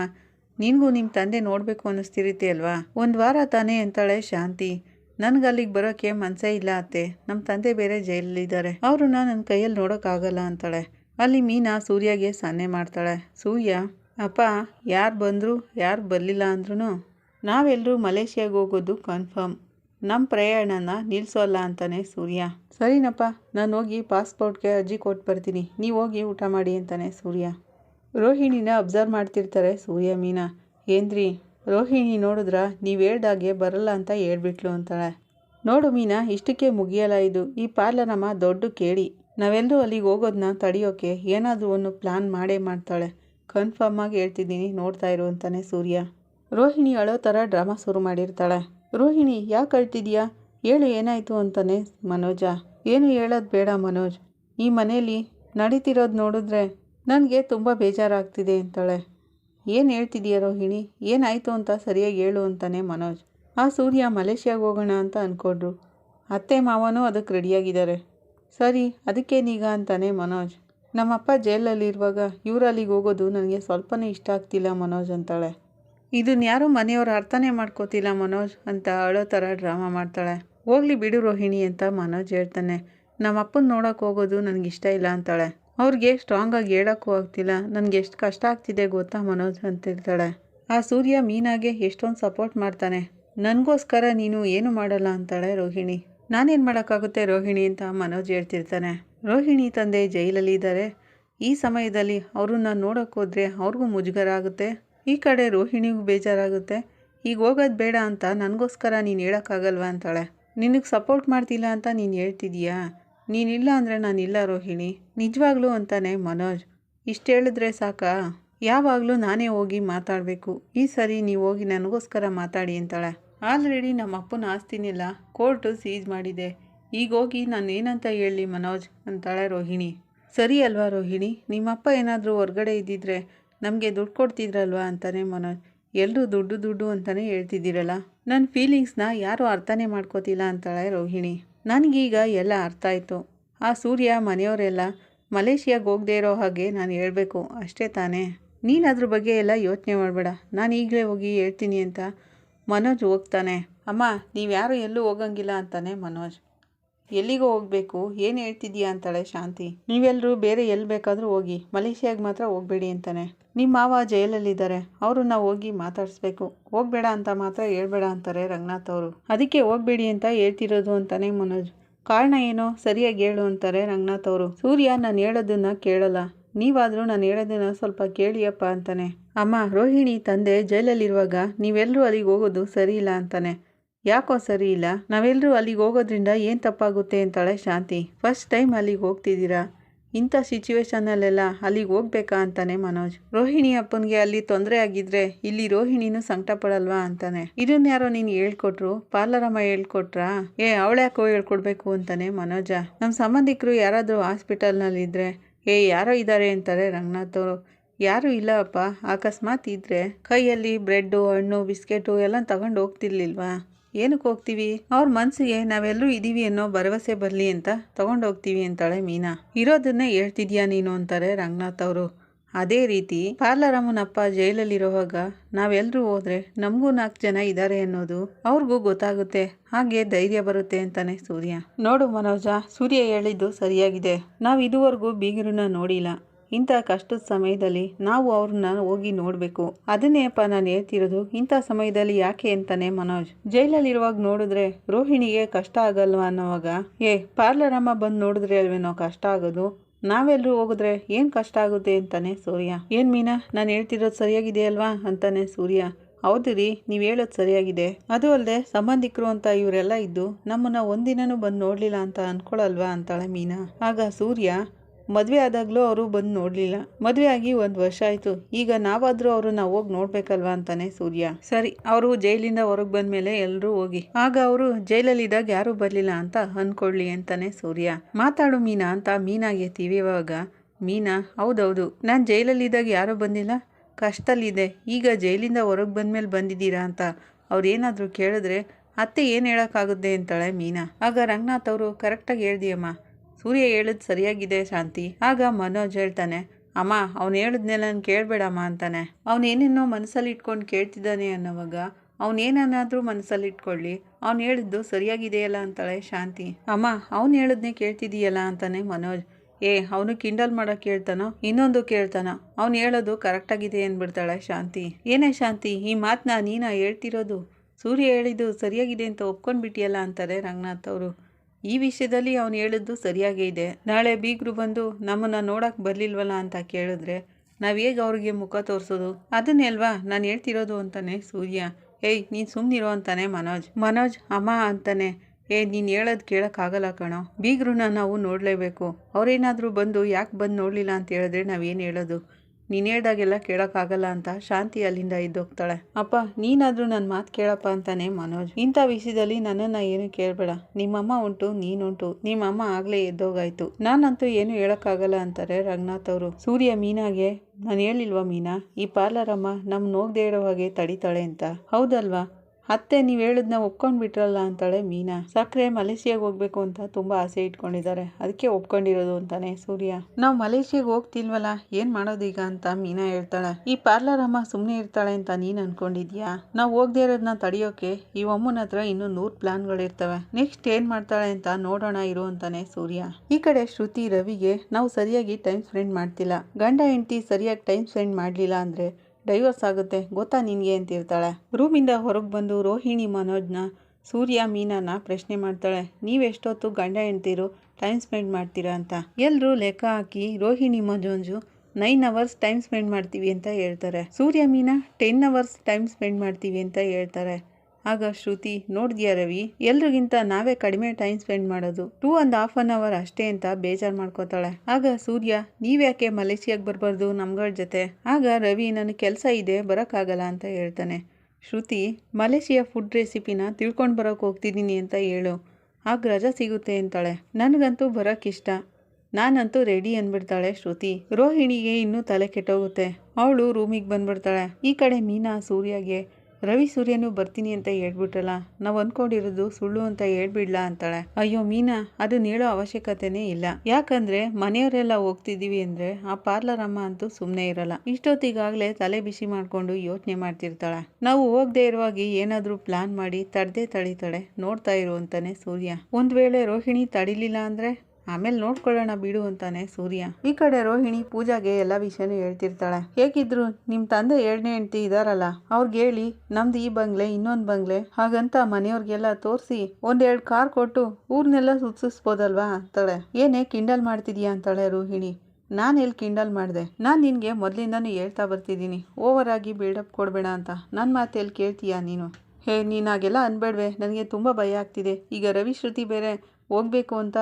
ನಿನ್ಗೂ ನಿಮ್ಮ ತಂದೆ ನೋಡಬೇಕು ಅನ್ನಿಸ್ತಿರುತ್ತೆ ಅಲ್ವಾ? ಒಂದು ವಾರ ತಾನೇ ಅಂತಾಳೆ ಶಾಂತಿ. ನನ್ಗೆ ಅಲ್ಲಿಗೆ ಬರೋಕ್ಕೆ ಮನಸ್ಸೇ ಇಲ್ಲ ಅತ್ತೆ. ನಮ್ಮ ತಂದೆ ಬೇರೆ ಜೈಲಲ್ಲಿದ್ದಾರೆ ಅವ್ರನ್ನ ನನ್ನ ಕೈಯಲ್ಲಿ ನೋಡೋಕ್ಕಾಗಲ್ಲ ಅಂತಾಳೆ. ಅಲ್ಲಿ ಮೀನಾ ಸೂರ್ಯಗೆ ಸನ್ನೆ ಮಾಡ್ತಾಳೆ. ಸೂರ್ಯ, ಅಪ್ಪ, ಯಾರು ಬಂದರೂ, ಯಾರು ಬರಲಿಲ್ಲ ಅಂದ್ರೂ ನಾವೆಲ್ಲರೂ ಮಲೇಷ್ಯಾಗೆ ಹೋಗೋದು ಕನ್ಫರ್ಮ್. ನಮ್ಮ ಪ್ರಯಾಣನ ನಿಲ್ಲಿಸೋಲ್ಲ ಅಂತಾನೆ ಸೂರ್ಯ. ಸರಿನಪ್ಪ, ನಾನು ಹೋಗಿ ಪಾಸ್ಪೋರ್ಟ್ಗೆ ಅರ್ಜಿ ಕೊಟ್ಟು ಬರ್ತೀನಿ. ನೀವು ಹೋಗಿ ಊಟ ಮಾಡಿ ಅಂತಾನೆ ಸೂರ್ಯ. ರೋಹಿಣಿನ ಅಬ್ಸರ್ವ್ ಮಾಡ್ತಿರ್ತಾರೆ ಸೂರ್ಯ, ಮೀನಾ. ಏನ್ರಿ ರೋಹಿಣಿ ನೋಡಿದ್ರ, ನೀವು ಹೇಳ್ದಾಗೆ ಬರಲ್ಲ ಅಂತ ಹೇಳ್ಬಿಟ್ಲು ಅಂತಾಳೆ. ನೋಡು ಮೀನಾ, ಇಷ್ಟಕ್ಕೆ ಮುಗಿಯಲ್ಲ ಇದು. ಈ ಪಾರ್ಲರಮ್ಮ ದೊಡ್ಡ ಕೇಳಿ. ನಾವೆಲ್ಲರೂ ಅಲ್ಲಿಗೆ ಹೋಗೋದನ್ನ ತಡೆಯೋಕ್ಕೆ ಏನಾದರೂ ಒಂದು ಪ್ಲ್ಯಾನ್ ಮಾಡೇ ಮಾಡ್ತಾಳೆ. ಕನ್ಫರ್ಮ್ ಆಗಿ ಹೇಳ್ತಿದ್ದೀನಿ, ನೋಡ್ತಾ ಇರು ಅಂತಾನೆ ಸೂರ್ಯ. ರೋಹಿಣಿ ಅಳೋ ಥರ ಡ್ರಾಮಾ ಶುರು ಮಾಡಿರ್ತಾಳೆ. ರೋಹಿಣಿ, ಯಾಕೆ ಅಳ್ತಿದ್ಯಾ? ಹೇಳು, ಏನಾಯಿತು ಅಂತಾನೆ ಮನೋಜ. ಏನು ಹೇಳೋದು ಬೇಡ ಮನೋಜ್. ಈ ಮನೇಲಿ ನಡೀತಿರೋದು ನೋಡಿದ್ರೆ ನನಗೆ ತುಂಬ ಬೇಜಾರಾಗ್ತಿದೆ ಅಂತಾಳೆ. ಏನು ಹೇಳ್ತಿದೀಯ ರೋಹಿಣಿ? ಏನಾಯಿತು ಅಂತ ಸರಿಯಾಗಿ ಹೇಳು ಅಂತಾನೆ ಮನೋಜ್. ಆ ಸೂರ್ಯ ಮಲೇಷ್ಯಾಗೆ ಹೋಗೋಣ ಅಂತ ಅಂದ್ಕೊಂಡ್ರು ಅತ್ತೆ ಮಾವನೂ ಅದಕ್ಕೆ ರೆಡಿಯಾಗಿದ್ದಾರೆ. ಸರಿ, ಅದಕ್ಕೇನೀಗ ಅಂತಾನೆ ಮನೋಜ್. ನಮ್ಮಪ್ಪ ಜೈಲಲ್ಲಿರುವಾಗ ಇರುವಾಗ ಅಲ್ಲಿಗೆ ಹೋಗೋದು ನನಗೆ ಸ್ವಲ್ಪನೂ ಇಷ್ಟ ಆಗ್ತಿಲ್ಲ ಮನೋಜ್ ಅಂತಾಳೆ. ಇದನ್ನ ಯಾರೂ ಮನೆಯವ್ರು ಅರ್ಥನೇ ಮಾಡ್ಕೋತಿಲ್ಲ ಮನೋಜ್ ಅಂತ ಅಳೋ ಥರ ಡ್ರಾಮಾ ಮಾಡ್ತಾಳೆ. ಹೋಗ್ಲಿ ಬಿಡು ರೋಹಿಣಿ ಅಂತ ಮನೋಜ್ ಹೇಳ್ತಾನೆ. ನಮ್ಮಪ್ಪನ ನೋಡೋಕೆ ಹೋಗೋದು ನನಗಿಷ್ಟ ಇಲ್ಲ ಅಂತಾಳೆ. ಅವ್ರಿಗೆ ಸ್ಟ್ರಾಂಗಾಗಿ ಹೇಳೋಕ್ಕೂ ಆಗ್ತಿಲ್ಲ. ನನಗೆ ಎಷ್ಟು ಕಷ್ಟ ಆಗ್ತಿದೆ ಗೊತ್ತಾ ಮನೋಜ್ ಅಂತಿರ್ತಾಳೆ ಆ ಸೂರ್ಯ ಮೀನಾಗೆ ಎಷ್ಟೊಂದು ಸಪೋರ್ಟ್ ಮಾಡ್ತಾನೆ. ನನಗೋಸ್ಕರ ನೀನು ಏನು ಮಾಡಲ್ಲ ಅಂತಾಳೆ ರೋಹಿಣಿ. ನಾನೇನು ಮಾಡೋಕ್ಕಾಗುತ್ತೆ ರೋಹಿಣಿ ಅಂತ ಮನೋಜ್ ಹೇಳ್ತಿರ್ತಾನೆ. ರೋಹಿಣಿ ತಂದೆ ಜೈಲಲ್ಲಿ ಇದ್ದಾರೆ. ಈ ಸಮಯದಲ್ಲಿ ಅವ್ರನ್ನ ನೋಡೋಕ್ಕೋದ್ರೆ ಅವ್ರಿಗೂ ಮುಜುಗರ ಆಗುತ್ತೆ. ಈ ಕಡೆ ರೋಹಿಣಿಗೂ ಬೇಜಾರಾಗುತ್ತೆ. ಈಗ ಹೋಗೋದು ಬೇಡ ಅಂತ ನನಗೋಸ್ಕರ ನೀನು ಹೇಳೋಕ್ಕಾಗಲ್ವಾ ಅಂತಾಳೆ. ನಿನಗೆ ಸಪೋರ್ಟ್ ಮಾಡ್ತಿಲ್ಲ ಅಂತ ನೀನು ಹೇಳ್ತಿದೀಯಾ ನೀನಿಲ್ಲ ಅಂದರೆ ನಾನಿಲ್ಲ ರೋಹಿಣಿ. ನಿಜವಾಗ್ಲೂ ಅಂತಾನೆ ಮನೋಜ್. ಇಷ್ಟು ಹೇಳಿದ್ರೆ ಸಾಕಾ? ಯಾವಾಗಲೂ ನಾನೇ ಹೋಗಿ ಮಾತಾಡಬೇಕು. ಈ ಸರಿ ನೀವು ಹೋಗಿ ನನಗೋಸ್ಕರ ಮಾತಾಡಿ ಅಂತಾಳೆ. ಆಲ್ರೆಡಿ ನಮ್ಮ ಅಪ್ಪನ ಆಸ್ತಿನೆಲ್ಲ ಕೋರ್ಟು ಸೀಜ್ ಮಾಡಿದೆ. ಈಗ ಹೋಗಿ ನಾನು ಏನಂತ ಹೇಳಲಿ ಮನೋಜ್? ಅಂತಾಳೆ ರೋಹಿಣಿ. ಸರಿ ಅಲ್ವಾ ರೋಹಿಣಿ? ನಿಮ್ಮಪ್ಪ ಏನಾದರೂ ಹೊರ್ಗಡೆ ಇದ್ದಿದ್ರೆ ನಮಗೆ ದುಡ್ಡು ಕೊಡ್ತಿದ್ರಲ್ವಾ ಅಂತಾನೆ ಮನೋಜ್. ಎಲ್ಲರೂ ದುಡ್ಡು ದುಡ್ಡು ಅಂತಲೇ ಹೇಳ್ತಿದ್ದೀರಲ್ಲ? ನನ್ನ ಫೀಲಿಂಗ್ಸ್ನ ಯಾರೂ ಅರ್ಥನೇ ಮಾಡ್ಕೋತಿಲ್ಲ ಅಂತಾಳೆ ರೋಹಿಣಿ. ನನಗೀಗ ಎಲ್ಲ ಅರ್ಥ ಆಯಿತು ಆ ಸೂರ್ಯ ಮನೆಯವರೆಲ್ಲ ಮಲೇಷಿಯಾಗೆ ಹೋಗದೇ ಇರೋ ಹಾಗೆ ನಾನು ಹೇಳಬೇಕು, ಅಷ್ಟೇ ತಾನೇ. ನೀನು ಅದ್ರ ಬಗ್ಗೆ ಎಲ್ಲ ಯೋಚನೆ ಮಾಡಬೇಡ. ನಾನು ಈಗಲೇ ಹೋಗಿ ಹೇಳ್ತೀನಿ ಅಂತ ಮನೋಜ್ ಹೋಗ್ತಾನೆ. ಅಮ್ಮ, ನೀವು ಯಾರು ಎಲ್ಲೂ ಹೋಗಂಗಿಲ್ಲ ಅಂತಾನೆ ಮನೋಜ್. ಎಲ್ಲಿಗೂ ಹೋಗಬೇಕು, ಏನು ಹೇಳ್ತಿದ್ದೀಯಾ ಅಂತಾಳೆ ಶಾಂತಿ. ನೀವೆಲ್ಲರೂ ಬೇರೆ ಎಲ್ಲಿ ಬೇಕಾದರೂ ಹೋಗಿ, ಮಲೇಷಿಯಾಗೆ ಮಾತ್ರ ಹೋಗಬೇಡಿ ಅಂತಾನೆ. ನಿಮ್ಮ ಮಾವ ಜೈಲಲ್ಲಿದ್ದಾರೆ, ಅವ್ರನ್ನ ಹೋಗಿ ಮಾತಾಡಿಸ್ಬೇಕು. ಹೋಗಬೇಡ ಅಂತ ಮಾತ್ರ ಹೇಳ್ಬೇಡ ಅಂತಾರೆ ರಂಗನಾಥ್ ಅವರು. ಅದಕ್ಕೆ ಹೋಗಬೇಡಿ ಅಂತ ಹೇಳ್ತಿರೋದು ಅಂತಾನೆ ಮನೋಜ್. ಕಾರಣ ಏನೋ? ಸರಿಯಾಗಿ ಹೇಳು ಅಂತಾರೆ ರಂಗನಾಥ್ ಅವರು. ಸೂರ್ಯ, ನಾನು ಹೇಳೋದನ್ನ ಕೇಳಲ್ಲ. ನೀವಾದರೂ ನಾನು ಹೇಳೋದನ್ನ ಸ್ವಲ್ಪ ಕೇಳಿಯಪ್ಪ ಅಂತಾನೆ. ಅಮ್ಮ, ರೋಹಿಣಿ ತಂದೆ ಜೈಲಲ್ಲಿರುವಾಗ ನೀವೆಲ್ಲರೂ ಅಲ್ಲಿಗೆ ಹೋಗೋದು ಸರಿ ಇಲ್ಲ ಅಂತಾನೆ. ಯಾಕೋ ಸರಿ ಇಲ್ಲ? ನಾವೆಲ್ಲರೂ ಅಲ್ಲಿಗೆ ಹೋಗೋದ್ರಿಂದ ಏನು ತಪ್ಪಾಗುತ್ತೆ ಅಂತಾಳೆ ಶಾಂತಿ. ಫಸ್ಟ್ ಟೈಮ್ ಅಲ್ಲಿಗೆ ಹೋಗ್ತಿದ್ದೀರಾ? ಇಂಥ ಸಿಚುವೇಶನಲ್ಲೆಲ್ಲ ಅಲ್ಲಿಗೆ ಹೋಗ್ಬೇಕಾ ಅಂತಾನೆ ಮನೋಜ್. ರೋಹಿಣಿ ಅಪ್ಪನಿಗೆ ಅಲ್ಲಿ ತೊಂದರೆ ಆಗಿದ್ರೆ ಇಲ್ಲಿ ರೋಹಿಣಿನೂ ಸಂಕಟ ಪಡಲ್ವಾ ಅಂತಾನೆ. ಇದನ್ನ ಯಾರೋ ನೀನು ಹೇಳ್ಕೊಟ್ರು? ಪಾರ್ಲರಮ್ಮ ಹೇಳ್ಕೊಟ್ರಾ? ಏ ಅವಳ್ಯಾಕೋ ಹೇಳ್ಕೊಡ್ಬೇಕು ಅಂತಾನೆ ಮನೋಜ. ನಮ್ಮ ಸಂಬಂಧಿಕರು ಯಾರಾದರೂ ಹಾಸ್ಪಿಟಲ್ನಲ್ಲಿ ಇದ್ರೆ ಏ, ಯಾರೋ ಇದ್ದಾರೆ ಅಂತಾರೆ ರಂಗನಾಥ್ ಅವರು. ಯಾರೂ ಇಲ್ಲ ಅಪ್ಪ ಅಕಸ್ಮಾತ್ ಇದ್ದರೆ ಕೈಯಲ್ಲಿ ಬ್ರೆಡ್ಡು, ಹಣ್ಣು, ಬಿಸ್ಕೆಟು ಎಲ್ಲ ತಗೊಂಡು ಹೋಗ್ತಿರ್ಲಿಲ್ವಾ? ಏನಕ್ಕೆ ಹೋಗ್ತೀವಿ? ಅವ್ರ ಮನಸ್ಸಿಗೆ ನಾವೆಲ್ಲರೂ ಇದ್ದೀವಿ ಅನ್ನೋ ಭರವಸೆ ಬರಲಿ ಅಂತ ತಗೊಂಡು ಹೋಗ್ತೀವಿ ಅಂತಾಳೆ ಮೀನಾ. ಇರೋದನ್ನೇ ಹೇಳ್ತಿದ್ಯಾ ನೀನು ಅಂತಾರೆ ರಂಗನಾಥ್ ಅವರು. ಅದೇ ರೀತಿ ಪಾರ್ಲರಮ್ಮನಪ್ಪ ಜೈಲಲ್ಲಿರುವಾಗ ನಾವೆಲ್ಲರೂ ಹೋದ್ರೆ ನಮಗೂ ನಾಲ್ಕು ಜನ ಇದ್ದಾರೆ ಅನ್ನೋದು ಅವ್ರಿಗೂ ಗೊತ್ತಾಗುತ್ತೆ. ಹಾಗೆ ಧೈರ್ಯ ಬರುತ್ತೆ ಅಂತಾನೆ ಸೂರ್ಯ. ನೋಡು ಮನೋಜ, ಸೂರ್ಯ ಹೇಳಿದ್ದು ಸರಿಯಾಗಿದೆ. ನಾವು ಇದುವರೆಗೂ ಬೀಗರನ್ನ ನೋಡಿಲ್ಲ. ಇಂಥ ಕಷ್ಟದ ಸಮಯದಲ್ಲಿ ನಾವು ಅವ್ರನ್ನ ಹೋಗಿ ನೋಡಬೇಕು. ಅದನ್ನೇ ಅಪ್ಪ ನಾನು ಹೇಳ್ತಿರೋದು ಇಂಥ ಸಮಯದಲ್ಲಿ ಯಾಕೆ ಅಂತಾನೆ ಮನೋಜ್. ಜೈಲಲ್ಲಿರುವಾಗ ನೋಡಿದ್ರೆ ರೋಹಿಣಿಗೆ ಕಷ್ಟ ಆಗಲ್ವಾ ಅನ್ನೋವಾಗ, ಏ, ಪಾರ್ಲರ್ ಅಮ್ಮ ಬಂದು ನೋಡಿದ್ರೆ ಅಲ್ವೇನೋ ಕಷ್ಟ ಆಗೋದು? ನಾವೆಲ್ಲರೂ ಹೋಗಿದ್ರೆ ಏನು ಕಷ್ಟ ಆಗುತ್ತೆ? ಅಂತಾನೆ ಸೂರ್ಯ. ಏನು ಮೀನಾ, ನಾನು ಹೇಳ್ತಿರೋದು ಸರಿಯಾಗಿದೆ ಅಲ್ವಾ ಅಂತಾನೆ ಸೂರ್ಯ. ಹೌದು ರೀ, ನೀವು ಹೇಳೋದು ಸರಿಯಾಗಿದೆ. ಅದು ಅಲ್ಲದೆ ಸಂಬಂಧಿಕರು ಅಂತ ಇವರೆಲ್ಲ ಇದ್ದು ನಮ್ಮನ್ನ ಒಂದಿನೂ ಬಂದು ನೋಡಲಿಲ್ಲ ಅಂತ ಅನ್ಕೊಳಲ್ವಾ? ಅಂತಾಳೆ ಮೀನಾ. ಆಗ ಸೂರ್ಯ ಮದುವೆ ಆದಾಗಲೂ ಅವರು ಬಂದು ನೋಡಲಿಲ್ಲ. ಮದುವೆ ಆಗಿ ಒಂದು ವರ್ಷ ಆಯಿತು. ಈಗ ನಾವಾದರೂ ಅವ್ರನ್ನ ಹೋಗಿ ನೋಡ್ಬೇಕಲ್ವಾ ಅಂತಾನೆ ಸೂರ್ಯ. ಸರಿ, ಅವರು ಜೈಲಿಂದ ಹೊರಗೆ ಬಂದಮೇಲೆ ಎಲ್ಲರೂ ಹೋಗಿ. ಆಗ ಅವರು ಜೈಲಲ್ಲಿದ್ದಾಗ ಯಾರೂ ಬರಲಿಲ್ಲ ಅಂತ ಅನ್ಕೊಳ್ಳಿ ಅಂತಾನೆ ಸೂರ್ಯ. ಮಾತಾಡು ಮೀನಾ ಅಂತ ಮೀನಾಗೆ ಇವಾಗ ಮೀನಾ, ಹೌದೌದು. ನಾನು ಜೈಲಲ್ಲಿದ್ದಾಗ ಯಾರೂ ಬಂದಿಲ್ಲ. ಕಷ್ಟದಲ್ಲಿದೆ ಈಗ ಜೈಲಿಂದ ಹೊರಗೆ ಬಂದಮೇಲೆ ಬಂದಿದ್ದೀರಾ ಅಂತ ಅವ್ರು ಏನಾದರೂ ಕೇಳಿದ್ರೆ ಅತ್ತೆ ಏನು ಹೇಳೋಕ್ಕಾಗುತ್ತೆ? ಅಂತಾಳೆ ಮೀನಾ. ಆಗ ರಂಗನಾಥ್ ಅವರು, ಕರೆಕ್ಟಾಗಿ ಹೇಳ್ದಿಯಮ್ಮ. ಸೂರ್ಯ ಹೇಳಿದ್ ಸರಿಯಾಗಿದೆ ಶಾಂತಿ. ಆಗ ಮನೋಜ್ ಹೇಳ್ತಾನೆ, ಅಮ್ಮ, ಅವ್ನು ಹೇಳಿದ್ನೆಲ್ಲ ನಾನು ಕೇಳಬೇಡಮ್ಮ ಅಂತಾನೆ. ಅವ್ನು ಏನೇನೋ ಮನಸ್ಸಲ್ಲಿ ಇಟ್ಕೊಂಡು ಕೇಳ್ತಿದ್ದಾನೆ ಅನ್ನೋವಾಗ ಏನನ್ನಾದರೂ ಮನಸ್ಸಲ್ಲಿ ಇಟ್ಕೊಳ್ಳಿ. ಅವ್ನು ಹೇಳಿದ್ದು ಸರಿಯಾಗಿದೆಯಲ್ಲ ಅಂತಾಳೆ ಶಾಂತಿ. ಅಮ್ಮ, ಅವ್ನು ಹೇಳಿದ್ನೇ ಕೇಳ್ತಿದೀಯಲ್ಲ ಅಂತಾನೆ ಮನೋಜ್. ಏ, ಅವನು ಕಿಂಡಲ್ ಮಾಡೋಕೆ ಹೇಳ್ತಾನೋ? ಇನ್ನೊಂದು ಕೇಳ್ತಾನೋ? ಅವ್ನು ಹೇಳೋದು ಕರೆಕ್ಟಾಗಿದೆ ಅಂದ್ಬಿಡ್ತಾಳೆ ಶಾಂತಿ. ಏನೇ ಶಾಂತಿ, ಈ ಮಾತನ್ನ ನೀನಾ ಹೇಳ್ತಿರೋದು? ಸೂರ್ಯ ಹೇಳಿದ್ದು ಸರಿಯಾಗಿದೆ ಅಂತ ಒಪ್ಕೊಂಡ್ಬಿಟ್ಟಿಯಲ್ಲ ಅಂತಾರೆ ರಂಗನಾಥ್ ಅವರು. ಈ ವಿಷಯದಲ್ಲಿ ಅವನು ಹೇಳಿದ್ದು ಸರಿಯಾಗೇ ಇದೆ. ನಾಳೆ ಬೀಗರು ಬಂದು ನಮ್ಮನ್ನ ನೋಡಕ್ ಬರಲಿಲ್ವಲ್ಲ ಅಂತ ಕೇಳಿದ್ರೆ ನಾವು ಹೇಗೆ ಅವ್ರಿಗೆ ಮುಖ ತೋರಿಸೋದು? ಅದನ್ನೇ ಅಲ್ವಾ? ನಾನು ಹೇಳ್ತಿರೋದು ಅಂತಾನೆ ಸೂರ್ಯ. ಏಯ್, ನೀನು ಸುಮ್ಮನಿರೋ ಅಂತಾನೆ ಮನೋಜ್. ಮನೋಜ್, ಅಮ್ಮ ಅಂತಾನೆ. ಏ, ನೀನು ಹೇಳೋದು ಕೇಳೋಕ್ಕಾಗಲ್ಲ ಕಣೋ. ಬೀಗ್ರನ್ನ ನಾವು ನೋಡಲೇಬೇಕು. ಅವರೇನಾದರೂ ಬಂದು ಯಾಕೆ ಬಂದು ನೋಡಲಿಲ್ಲ ಅಂತ ಹೇಳಿದ್ರೆ ನಾವೇನು ಹೇಳೋದು? ನೀನು ಹೇಳ್ದಾಗೆಲ್ಲ ಕೇಳೋಕ್ಕಾಗಲ್ಲ ಅಂತ ಶಾಂತಿ ಅಲ್ಲಿಂದ ಇದ್ದೋಗ್ತಾಳೆ ಅಪ್ಪ, ನೀನಾದರೂ ನನ್ನ ಮಾತು ಕೇಳಪ್ಪ ಅಂತಾನೆ ಮನೋಜ್. ಇಂಥ ವಿಷಯದಲ್ಲಿ ನನ್ನನ್ನು ಏನು ಕೇಳಬೇಡ. ನಿಮ್ಮಮ್ಮ ಉಂಟು, ನೀನುಂಟು. ನಿಮ್ಮಮ್ಮ ಆಗಲೇ ಎದ್ದೋಗಾಯ್ತು. ನಾನಂತೂ ಏನು ಹೇಳೋಕ್ಕಾಗಲ್ಲ ಅಂತಾರೆ ರಂಗನಾಥ್ ಅವರು. ಸೂರ್ಯ ಮೀನಾಗೆ, ನಾನು ಹೇಳಿಲ್ವಾ ಮೀನಾ? ಈ ಪಾರ್ಲರಮ್ಮ ನಮ್ಮ ನೋಗ್ದೇ ಇರೋ ಹಾಗೆ ತಡಿತಾಳೆ ಅಂತ. ಹೌದಲ್ವಾ? ಅತ್ತೆ, ನೀವು ಹೇಳಿದ್ನ ಒಪ್ಕೊಂಡ್ಬಿಟ್ರಲ್ಲ ಅಂತಾಳೆ ಮೀನಾ. ಸಕ್ಕರೆ ಮಲೇಷಿಯಾಗೆ ಹೋಗ್ಬೇಕು ಅಂತ ತುಂಬಾ ಆಸೆ ಇಟ್ಕೊಂಡಿದ್ದಾರೆ. ಅದಕ್ಕೆ ಒಪ್ಕೊಂಡಿರೋದು ಅಂತಾನೆ ಸೂರ್ಯ. ನಾವು ಮಲೇಷಿಯಾಗೆ ಹೋಗ್ತಿಲ್ವಲ್ಲ, ಏನ್ ಮಾಡೋದೀಗ ಅಂತ ಮೀನಾ ಹೇಳ್ತಾಳೆ. ಈ ಪಾರ್ಲರ್ ಅಮ್ಮ ಸುಮ್ಮನೆ ಇರ್ತಾಳೆ ಅಂತ ನೀನ್ ಅನ್ಕೊಂಡಿದ್ಯಾ? ನಾವು ಹೋಗದೆ ಇರೋದನ್ನ ತಡಿಯೋಕೆ ಈ ಅಮ್ಮನ ಹತ್ರ ಇನ್ನೂ ನೂರ್ ಪ್ಲಾನ್ಗಳಿರ್ತವೆ ನೆಕ್ಸ್ಟ್ ಏನ್ ಮಾಡ್ತಾಳೆ ಅಂತ ನೋಡೋಣ ಇರು ಅಂತಾನೆ ಸೂರ್ಯ. ಈ ಕಡೆ ಶ್ರುತಿ ರವಿಗೆ, ನಾವು ಸರಿಯಾಗಿ ಟೈಮ್ ಸ್ಪೆಂಡ್ ಮಾಡ್ತಿಲ್ಲ. ಗಂಡ, ಹೆಂಡತಿ ಸರಿಯಾಗಿ ಟೈಮ್ ಸ್ಪೆಂಡ್ ಮಾಡ್ಲಿಲ್ಲ ಅಂದ್ರೆ ಡೈವರ್ಸ್ ಆಗುತ್ತೆ ಗೊತ್ತಾ ನಿನಗೆ ಅಂತಿರ್ತಾಳೆ. ರೂಮಿಂದ ಹೊರಗೆ ಬಂದು ರೋಹಿಣಿ ಮನೋಜ್ನ ಸೂರ್ಯ ಮೀನಾನ ಪ್ರಶ್ನೆ ಮಾಡ್ತಾಳೆ ನೀವೆಷ್ಟೊತ್ತು ಗಂಡ ಹೆಂಡ್ತಿರು ಟೈಮ್ ಸ್ಪೆಂಡ್ ಮಾಡ್ತೀರಾ ಅಂತ? ಎಲ್ಲರೂ ಲೆಕ್ಕ ಹಾಕಿ ರೋಹಿಣಿ ಮಜೋಂಜು ನೈನ್ ಅವರ್ಸ್ ಟೈಮ್ ಸ್ಪೆಂಡ್ ಮಾಡ್ತೀವಿ ಅಂತ ಹೇಳ್ತಾರೆ. Surya Meena, ten hours time spend ಮಾಡ್ತೀವಿ ಅಂತ ಹೇಳ್ತಾರೆ. ಆಗ ಶ್ರುತಿ, ನೋಡಿದ್ಯಾ ರವಿ? ಎಲ್ರಿಗಿಂತ ನಾವೇ ಕಡಿಮೆ ಟೈಮ್ ಸ್ಪೆಂಡ್ ಮಾಡೋದು. Two and half an hour ಅಷ್ಟೇ ಅಂತ ಬೇಜಾರ್ ಮಾಡ್ಕೋತಾಳೆ. ಆಗ ಸೂರ್ಯ, ನೀವ್ಯಾಕೆ ಮಲೇಷಿಯಾಗೆ ಬರಬಾರ್ದು ನಮ್ಗಳ ಜೊತೆ? ಆಗ ರವಿ, ನನಗೆ ಕೆಲಸ ಇದೆ, ಬರೋಕ್ಕಾಗಲ್ಲ ಅಂತ ಹೇಳ್ತಾನೆ. ಶ್ರುತಿ, ಮಲೇಷಿಯಾ ಫುಡ್ ರೆಸಿಪಿನ ತಿಳ್ಕೊಂಡು ಬರೋಕೆ ಹೋಗ್ತಿದ್ದೀನಿ ಅಂತ ಹೇಳು. ಆಗ ರಜಾ ಸಿಗುತ್ತೆ ಅಂತಾಳೆ. ನನಗಂತೂ ಬರೋಕ್ಕಿಷ್ಟ ನಾನಂತೂ ರೆಡಿ ಅಂದ್ಬಿಡ್ತಾಳೆ ಶ್ರುತಿ. ರೋಹಿಣಿಗೆ ಇನ್ನೂ ತಲೆ ಕೆಟ್ಟೋಗುತ್ತೆ. ಅವಳು ರೂಮಿಗೆ ಬಂದ್ಬಿಡ್ತಾಳೆ. ಈ ಕಡೆ ಮೀನಾ ಸೂರ್ಯಗೆ ರವಿ ಸೂರ್ಯನು ಬರ್ತೀನಿ ಅಂತ ಹೇಳ್ಬಿಟ್ರಲ್ಲ, ನಾವು ಅನ್ಕೊಂಡಿರೋದು ಸುಳ್ಳು ಅಂತ ಹೇಳ್ಬಿಡ್ಲಾ ಅಂತಾಳೆ. ಅಯ್ಯೋ ಮೀನಾ ಅದನ್ನ ಹೇಳೋ ಅವಶ್ಯಕತೆನೇ ಇಲ್ಲ. ಯಾಕಂದ್ರೆ ಮನೆಯವರೆಲ್ಲ ಹೋಗ್ತಿದೀವಿ ಅಂದ್ರೆ ಆ ಪಾರ್ಲರ್ ಅಮ್ಮ ಅಂತೂ ಸುಮ್ಮನೆ ಇರಲ್ಲ. ಇಷ್ಟೊತ್ತಿಗಾಗಲೇ ತಲೆ ಬಿಸಿ ಮಾಡ್ಕೊಂಡು ಯೋಚನೆ ಮಾಡ್ತಿರ್ತಾಳೆ. ನಾವು ಹೋಗದೆ ಇರುವಾಗಿ ಏನಾದರೂ ಪ್ಲಾನ್ ಮಾಡಿ ತಡ್ದೆ ತಡಿತಾಳೆ, ನೋಡ್ತಾ ಇರುವಂತಾನೆ ಸೂರ್ಯ. ಒಂದ್ ವೇಳೆ ರೋಹಿಣಿ ತಡಿಲಿಲ್ಲ ಅಂದ್ರೆ ಆಮೇಲೆ ನೋಡ್ಕೊಳ್ಳೋಣ ಬಿಡು ಅಂತಾನೆ ಸೂರ್ಯ. ಈ ಕಡೆ ರೋಹಿಣಿ ಪೂಜಾಗೆ ಎಲ್ಲ ವಿಷಯನೂ ಹೇಳ್ತಿರ್ತಾಳೆ. ಹೇಗಿದ್ರು ನಿಮ್ ತಂದೆ ಎರಡನೇ ಹೆಂಡತಿ ಇದಾರಲ್ಲ, ಅವ್ರಿಗೆ ಹೇಳಿ, ನಮ್ದು ಈ ಬಂಗ್ಲೆ, ಇನ್ನೊಂದು ಬಂಗ್ಲೆ, ಹಾಗಂತ ಮನೆಯವ್ರಿಗೆಲ್ಲ ತೋರಿಸಿ ಒಂದೆರಡು ಕಾರ್ ಕೊಟ್ಟು ಊರ್ನೆಲ್ಲ ಸುತ್ತಿಸ್ಬೋದಲ್ವಾ ಅಂತಾಳೆ. ಏನೇ ಕಿಂಡಲ್ ಮಾಡ್ತಿದ್ಯಾ ಅಂತಾಳೆ ರೋಹಿಣಿ. ನಾನು ಎಲ್ಲಿ ಕಿಂಡಲ್ ಮಾಡಿದೆ? ನಾನು ನಿನಗೆ ಮೊದಲಿಂದನೂ ಹೇಳ್ತಾ ಬರ್ತಿದ್ದೀನಿ. ಓವರ್ ಆಗಿ ಬಿಲ್ಡಪ್ ಕೊಡಬೇಡ ಅಂತ. ನನ್ನ ಮಾತು ಎಲ್ಲಿ ಕೇಳ್ತೀಯಾ ನೀನು? ಹೇ ನೀನಾಗೆಲ್ಲ ಅನ್ಬೇಡ್ವೆ. ನನಗೆ ತುಂಬ ಭಯ ಆಗ್ತಿದೆ. ಈಗ ರವಿ ಶ್ರುತಿ ಬೇರೆ ಹೋಗ್ಬೇಕು ಅಂತ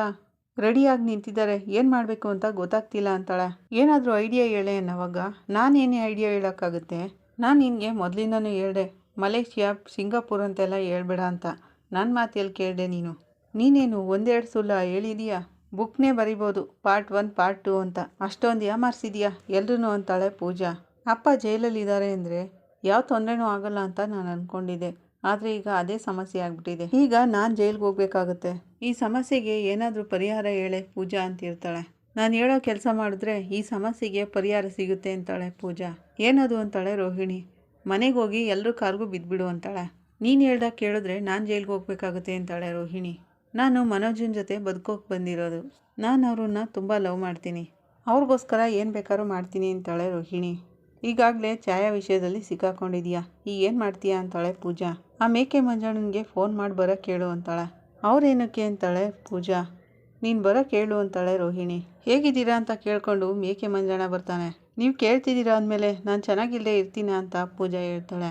ರೆಡಿಯಾಗಿ ನಿಂತಿದ್ದಾರೆ. ಏನು ಮಾಡಬೇಕು ಅಂತ ಗೊತ್ತಾಗ್ತಿಲ್ಲ ಅಂತಾಳೆ. ಏನಾದರೂ ಐಡಿಯಾ ಹೇಳೆ ಅನ್ನೋವಾಗ ನಾನೇನೇ ಐಡಿಯಾ ಹೇಳೋಕ್ಕಾಗುತ್ತೆ? ನಾನು ನಿನಗೆ ಮೊದಲಿಂದನೂ ಹೇಳಿದೆ, ಮಲೇಷ್ಯಾ, ಸಿಂಗಾಪುರ್ ಅಂತೆಲ್ಲ ಹೇಳ್ಬೇಡ ಅಂತ. ನನ್ನ ಮಾತಿಯಲ್ಲಿ ಕೇಳಿದೆ ನೀನು. ನೀನೇನು ಒಂದೆರಡು ಸುಳ್ಳ ಹೇಳಿದೀಯಾ? ಬುಕ್ನೇ ಬರಿಬೋದು, ಪಾರ್ಟ್ ಒನ್, ಪಾರ್ಟ್ ಟು ಅಂತ. ಅಷ್ಟೊಂದು ಯಾಮಾರಿಸಿದ್ಯಾ? ಎಲ್ರೂ ಅಂತಾಳೆ ಪೂಜಾ. ಅಪ್ಪ ಜೈಲಲ್ಲಿದ್ದಾರೆ ಅಂದರೆ ಯಾವ ತೊಂದರೆನೂ ಆಗಲ್ಲ ಅಂತ ನಾನು ಅಂದ್ಕೊಂಡಿದ್ದೆ ಆದರೆ ಈಗ ಅದೇ ಸಮಸ್ಯೆ ಆಗಿಬಿಟ್ಟಿದೆ. ಈಗ ನಾನು ಜೈಲ್ಗೆ ಹೋಗ್ಬೇಕಾಗುತ್ತೆ. ಈ ಸಮಸ್ಯೆಗೆ ಏನಾದರೂ ಪರಿಹಾರ ಹೇಳೆ ಪೂಜಾ ಅಂತಿರ್ತಾಳೆ. ನಾನು ಹೇಳೋ ಕೆಲಸ ಮಾಡಿದ್ರೆ ಈ ಸಮಸ್ಯೆಗೆ ಪರಿಹಾರ ಸಿಗುತ್ತೆ ಅಂತಾಳೆ ಪೂಜಾ. ಏನದು ಅಂತಾಳೆ ರೋಹಿಣಿ. ಮನೆಗೆ ಹೋಗಿ ಎಲ್ಲರೂ ಕಾರ್ಗೂ ಬಿದ್ದುಬಿಡು ಅಂತಾಳೆ. ನೀನು ಹೇಳ್ದಾಗ ಕೇಳಿದ್ರೆ ನಾನು ಜೈಲಿಗೆ ಹೋಗ್ಬೇಕಾಗುತ್ತೆ ಅಂತಾಳೆ ರೋಹಿಣಿ. ನಾನು ಮನೋಜನ ಜೊತೆ ಬದುಕೋಕೆ ಬಂದಿರೋದು. ನಾನು ಅವ್ರನ್ನ ತುಂಬ ಲವ್ ಮಾಡ್ತೀನಿ. ಅವ್ರಿಗೋಸ್ಕರ ಏನು ಬೇಕಾದ್ರೂ ಮಾಡ್ತೀನಿ ಅಂತಾಳೆ ರೋಹಿಣಿ. ಈಗಾಗಲೇ ಛಾಯಾ ವಿಷಯದಲ್ಲಿ ಸಿಕ್ಕಾಕೊಂಡಿದ್ಯಾ? ಈಗ ಏನು ಮಾಡ್ತೀಯಾ ಅಂತಾಳೆ ಪೂಜಾ. ಆ ಮೇಕೆ ಮಂಜಣ್ಣನಿಗೆ ಫೋನ್ ಮಾಡಿ ಬರೋಕ್ಕೆ ಕೇಳು ಅಂತಾಳೆ. ಅವ್ರೇನಕ್ಕೆ ಅಂತಾಳೆ? ಪೂಜಾ. ನೀನು ಬರೋಕ್ಕೆ ಕೇಳು ಅಂತಾಳೆ ರೋಹಿಣಿ. ಹೇಗಿದ್ದೀರಾ ಅಂತ ಕೇಳಿಕೊಂಡು ಮೇಕೆ ಮಂಜಣ್ಣ ಬರ್ತಾನೆ. ನೀವು ಕೇಳ್ತಿದ್ದೀರಾ ಅಂದಮೇಲೆ ನಾನು ಚೆನ್ನಾಗಿಲ್ಲದೆ ಇರ್ತೀನ ಅಂತ ಪೂಜಾ ಹೇಳ್ತಾಳೆ.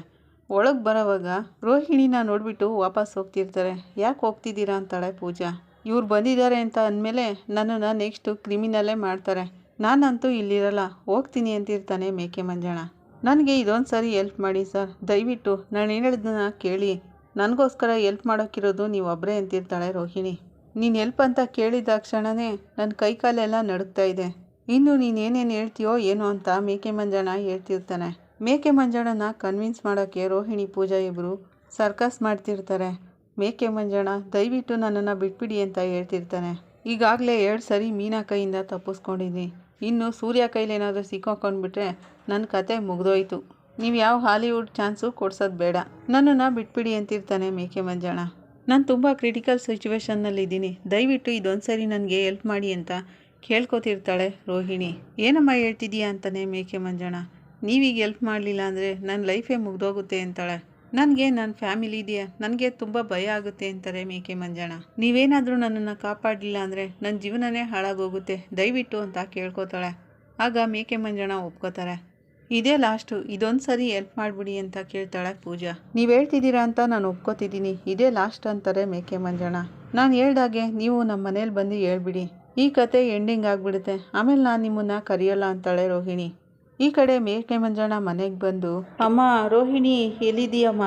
ಒಳಗೆ ಬರೋವಾಗ ರೋಹಿಣಿನ ನೋಡಿಬಿಟ್ಟು ವಾಪಸ್ ಹೋಗ್ತಿರ್ತಾರೆ. ಯಾಕೆ ಹೋಗ್ತಿದ್ದೀರಾ ಅಂತಾಳೆ ಪೂಜಾ. ಇವ್ರು ಬಂದಿದ್ದಾರೆ ಅಂತ ಅಂದಮೇಲೆ ನನ್ನನ್ನು ನೆಕ್ಸ್ಟು ಕ್ರಿಮಿನಲ್ಲೇ ಮಾಡ್ತಾರೆ. ನಾನಂತೂ ಇಲ್ಲಿರಲ್ಲ, ಹೋಗ್ತೀನಿ ಅಂತಿರ್ತಾನೆ ಮೇಕೆ ಮಂಜಣ್ಣ. ನನಗೆ ಇದೊಂದು ಸರಿ ಎಲ್ಪ್ ಮಾಡಿ ಸರ್. ದಯವಿಟ್ಟು ನಾನು ಹೇಳಿದ್ದನ್ನ ಕೇಳಿ. ನನಗೋಸ್ಕರ ಎಲ್ಪ್ ಮಾಡೋಕ್ಕಿರೋದು ನೀವು ಒಬ್ಬರೇ ಅಂತಿರ್ತಾಳೆ ರೋಹಿಣಿ. ನೀನು ಎಲ್ಪ್ ಅಂತ ಕೇಳಿದ ಕ್ಷಣವೇ ನನ್ನ ಕೈಕಾಲೆಲ್ಲ ನಡುಗ್ತಾ ಇದೆ. ಇನ್ನು ನೀನು ಏನೇನು ಹೇಳ್ತೀಯೋ ಏನೋ ಅಂತ ಮೇಕೆ ಮಂಜಣ್ಣ ಹೇಳ್ತಿರ್ತಾನೆ. ಮೇಕೆ ಮಂಜಣ್ಣನ ಕನ್ವಿನ್ಸ್ ಮಾಡೋಕ್ಕೆ ರೋಹಿಣಿ, ಪೂಜಾ ಇಬ್ಬರು ಸರ್ಕಸ್ ಮಾಡ್ತಿರ್ತಾರೆ. ಮೇಕೆ ಮಂಜಣ್ಣ, ದಯವಿಟ್ಟು ನನ್ನನ್ನು ಬಿಟ್ಬಿಡಿ ಅಂತ ಹೇಳ್ತಿರ್ತಾನೆ. ಈಗಾಗಲೇ ಎರಡು ಸರಿ ಮೀನಾ ಕೈಯಿಂದ ತಪ್ಪಿಸ್ಕೊಂಡಿದ್ದೀನಿ ಇನ್ನು ಸೂರ್ಯ ಕೈಲೇನಾದರೂ ಸಿಕ್ಕಾಕೊಂಡ್ಬಿಟ್ರೆ ನನ್ನ ಕತೆ ಮುಗ್ದೋಯ್ತು. ನೀವು ಯಾವ ಹಾಲಿವುಡ್ ಚಾನ್ಸು ಕೊಡ್ಸೋದು ಬೇಡ. ನನ್ನನ್ನು ಬಿಟ್ಬಿಡಿ ಅಂತಿರ್ತಾನೆ ಮೇಕೆ ಮಂಜಣ್ಣ. ನಾನು ತುಂಬ ಕ್ರಿಟಿಕಲ್ ಸಿಚುವೇಷನ್ನಲ್ಲಿದ್ದೀನಿ ದಯವಿಟ್ಟು ಇದೊಂದು ಸರಿ ನನಗೆ ಹೆಲ್ಪ್ ಮಾಡಿ ಅಂತ ಕೇಳ್ಕೊತಿರ್ತಾಳೆ ರೋಹಿಣಿ. ಏನಮ್ಮ ಹೇಳ್ತಿದ್ದೀಯಾ ಅಂತಾನೆ ಮೇಕೆ ಮಂಜಣ್ಣ. ನೀವೀಗ ಹೆಲ್ಪ್ ಮಾಡಲಿಲ್ಲ ಅಂದರೆ ನನ್ನ ಲೈಫೇ ಮುಗ್ದೋಗುತ್ತೆ ಅಂತಾಳೆ. ನನಗೆ ನನ್ನ ಫ್ಯಾಮಿಲಿ ಇದೆಯಾ? ನನಗೆ ತುಂಬ ಭಯ ಆಗುತ್ತೆ ಅಂತಾರೆ ಮೇಕೆ ಮಂಜಣ್ಣ. ನೀವೇನಾದರೂ ನನ್ನನ್ನು ಕಾಪಾಡಲಿಲ್ಲ ಅಂದರೆ ನನ್ನ ಜೀವನನೇ ಹಾಳಾಗೋಗುತ್ತೆ. ದಯವಿಟ್ಟು ಅಂತ ಕೇಳ್ಕೊತಾಳೆ. ಆಗ ಮೇಕೆ ಮಂಜಣ್ಣ ಒಪ್ಕೋತಾರೆ. ಇದೇ ಲಾಸ್ಟು. ಇದೊಂದು ಸರಿ ಹೆಲ್ಪ್ ಮಾಡಿಬಿಡಿ ಅಂತ ಕೇಳ್ತಾಳೆ ಪೂಜಾ. ನೀವು ಹೇಳ್ತಿದ್ದೀರಾ ಅಂತ ನಾನು ಒಪ್ಕೋತಿದ್ದೀನಿ. ಇದೇ ಲಾಸ್ಟ್ ಅಂತಾರೆ ಮೇಕೆ ಮಂಜಣ ನಾನು ಹೇಳ್ದಾಗೆ ನೀವು ನಮ್ಮ ಮನೇಲಿ ಬಂದು ಹೇಳ್ಬಿಡಿ. ಈ ಕತೆ ಎಂಡಿಂಗ್ ಆಗಿಬಿಡುತ್ತೆ. ಆಮೇಲೆ ನಾನು ನಿಮ್ಮನ್ನ ಕರೆಯಲ್ಲ ಅಂತಾಳೆ ರೋಹಿಣಿ. ಈ ಕಡೆ ಮೇಕೆ ಮಂಜಣ ಮನೆಗೆ ಬಂದು, ಅಮ್ಮ, ರೋಹಿಣಿ ಎಲ್ಲಿದೀಯಮ್ಮ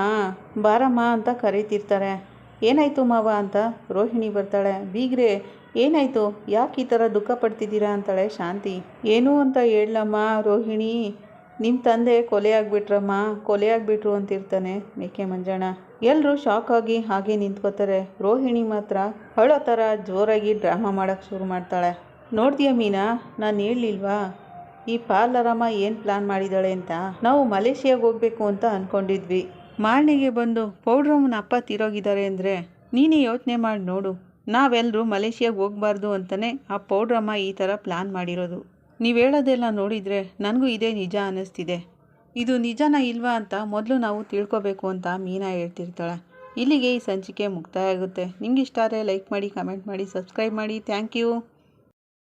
ಬಾರಮ್ಮ ಅಂತ ಕರೀತಿರ್ತಾರೆ. ಏನಾಯ್ತು ಮಾವ ಅಂತ? ರೋಹಿಣಿ ಬರ್ತಾಳೆ, ಬೀಗ್ರೆ, ಏನಾಯ್ತು? ಯಾಕೆ ಈ ಥರ ದುಃಖ ಪಡ್ತಿದ್ದೀರಾ? ಅಂತಾಳೆ ಶಾಂತಿ. ಏನು ಅಂತ ಹೇಳಮ್ಮ ರೋಹಿಣಿ. ನಿಮ್ಮ ತಂದೆ ಕೊಲೆ ಆಗಿಬಿಟ್ರಮ್ಮ, ಕೊಲೆ ಆಗಿಬಿಟ್ರು ಅಂತಿರ್ತಾನೆ. ಮೇಕೆ ಮಂಜಣ್ಣ? ಎಲ್ಲರೂ ಶಾಕ್ ಆಗಿ ಹಾಗೆ ನಿಂತ್ಕೋತಾರೆ. ರೋಹಿಣಿ ಮಾತ್ರ ಹಳೋ ಥರ ಜೋರಾಗಿ ಡ್ರಾಮಾ ಮಾಡೋಕ್ಕೆ ಶುರು ಮಾಡ್ತಾಳೆ. ನೋಡ್ತೀಯ ಮೀನಾ, ನಾನು ಹೇಳಲಿಲ್ವಾ? ಈ ಪಾರ್ಲರಮ್ಮ ಏನು ಪ್ಲಾನ್ ಮಾಡಿದ್ದಾಳೆ ಅಂತ? ನಾವು ಮಲೇಷಿಯಾಗೆ ಹೋಗ್ಬೇಕು ಅಂತ ಅಂದ್ಕೊಂಡಿದ್ವಿ ಮಾರ್ನಿಗೆ ಬಂದು ಪೌಡ್ರಮ್ಮನ ಅಪ್ಪ ತಿರೋಗಿದ್ದಾರೆ ಅಂದರೆ ನೀನೇ ಯೋಚನೆ ಮಾಡಿ ನೋಡು. ನಾವೆಲ್ಲರೂ ಮಲೇಷಿಯಾಗೆ ಹೋಗಬಾರ್ದು ಅಂತಲೇ ಆ ಪೌಡ್ರಮ್ಮ ಈ ಥರ ಪ್ಲಾನ್ ಮಾಡಿರೋದು. ನೀವು ಹೇಳೋದೆಲ್ಲ ನೋಡಿದರೆ ನನಗೂ ಇದೇ ನಿಜ ಅನ್ನಿಸ್ತಿದೆ. ಇದು ನಿಜನ ಇಲ್ವಾ ಅಂತ ಮೊದಲು ನಾವು ತಿಳ್ಕೊಬೇಕು ಅಂತ ಮೀನಾ ಹೇಳ್ತಿರ್ತಾಳೆ. ಇಲ್ಲಿಗೆ ಈ ಸಂಚಿಕೆ ಮುಕ್ತಾಯ ಆಗುತ್ತೆ. ನಿಮ್ಗೆ ಇಷ್ಟ ಆದರೆ ಲೈಕ್ ಮಾಡಿ, ಕಮೆಂಟ್ ಮಾಡಿ, ಸಬ್ಸ್ಕ್ರೈಬ್ ಮಾಡಿ. Thank you.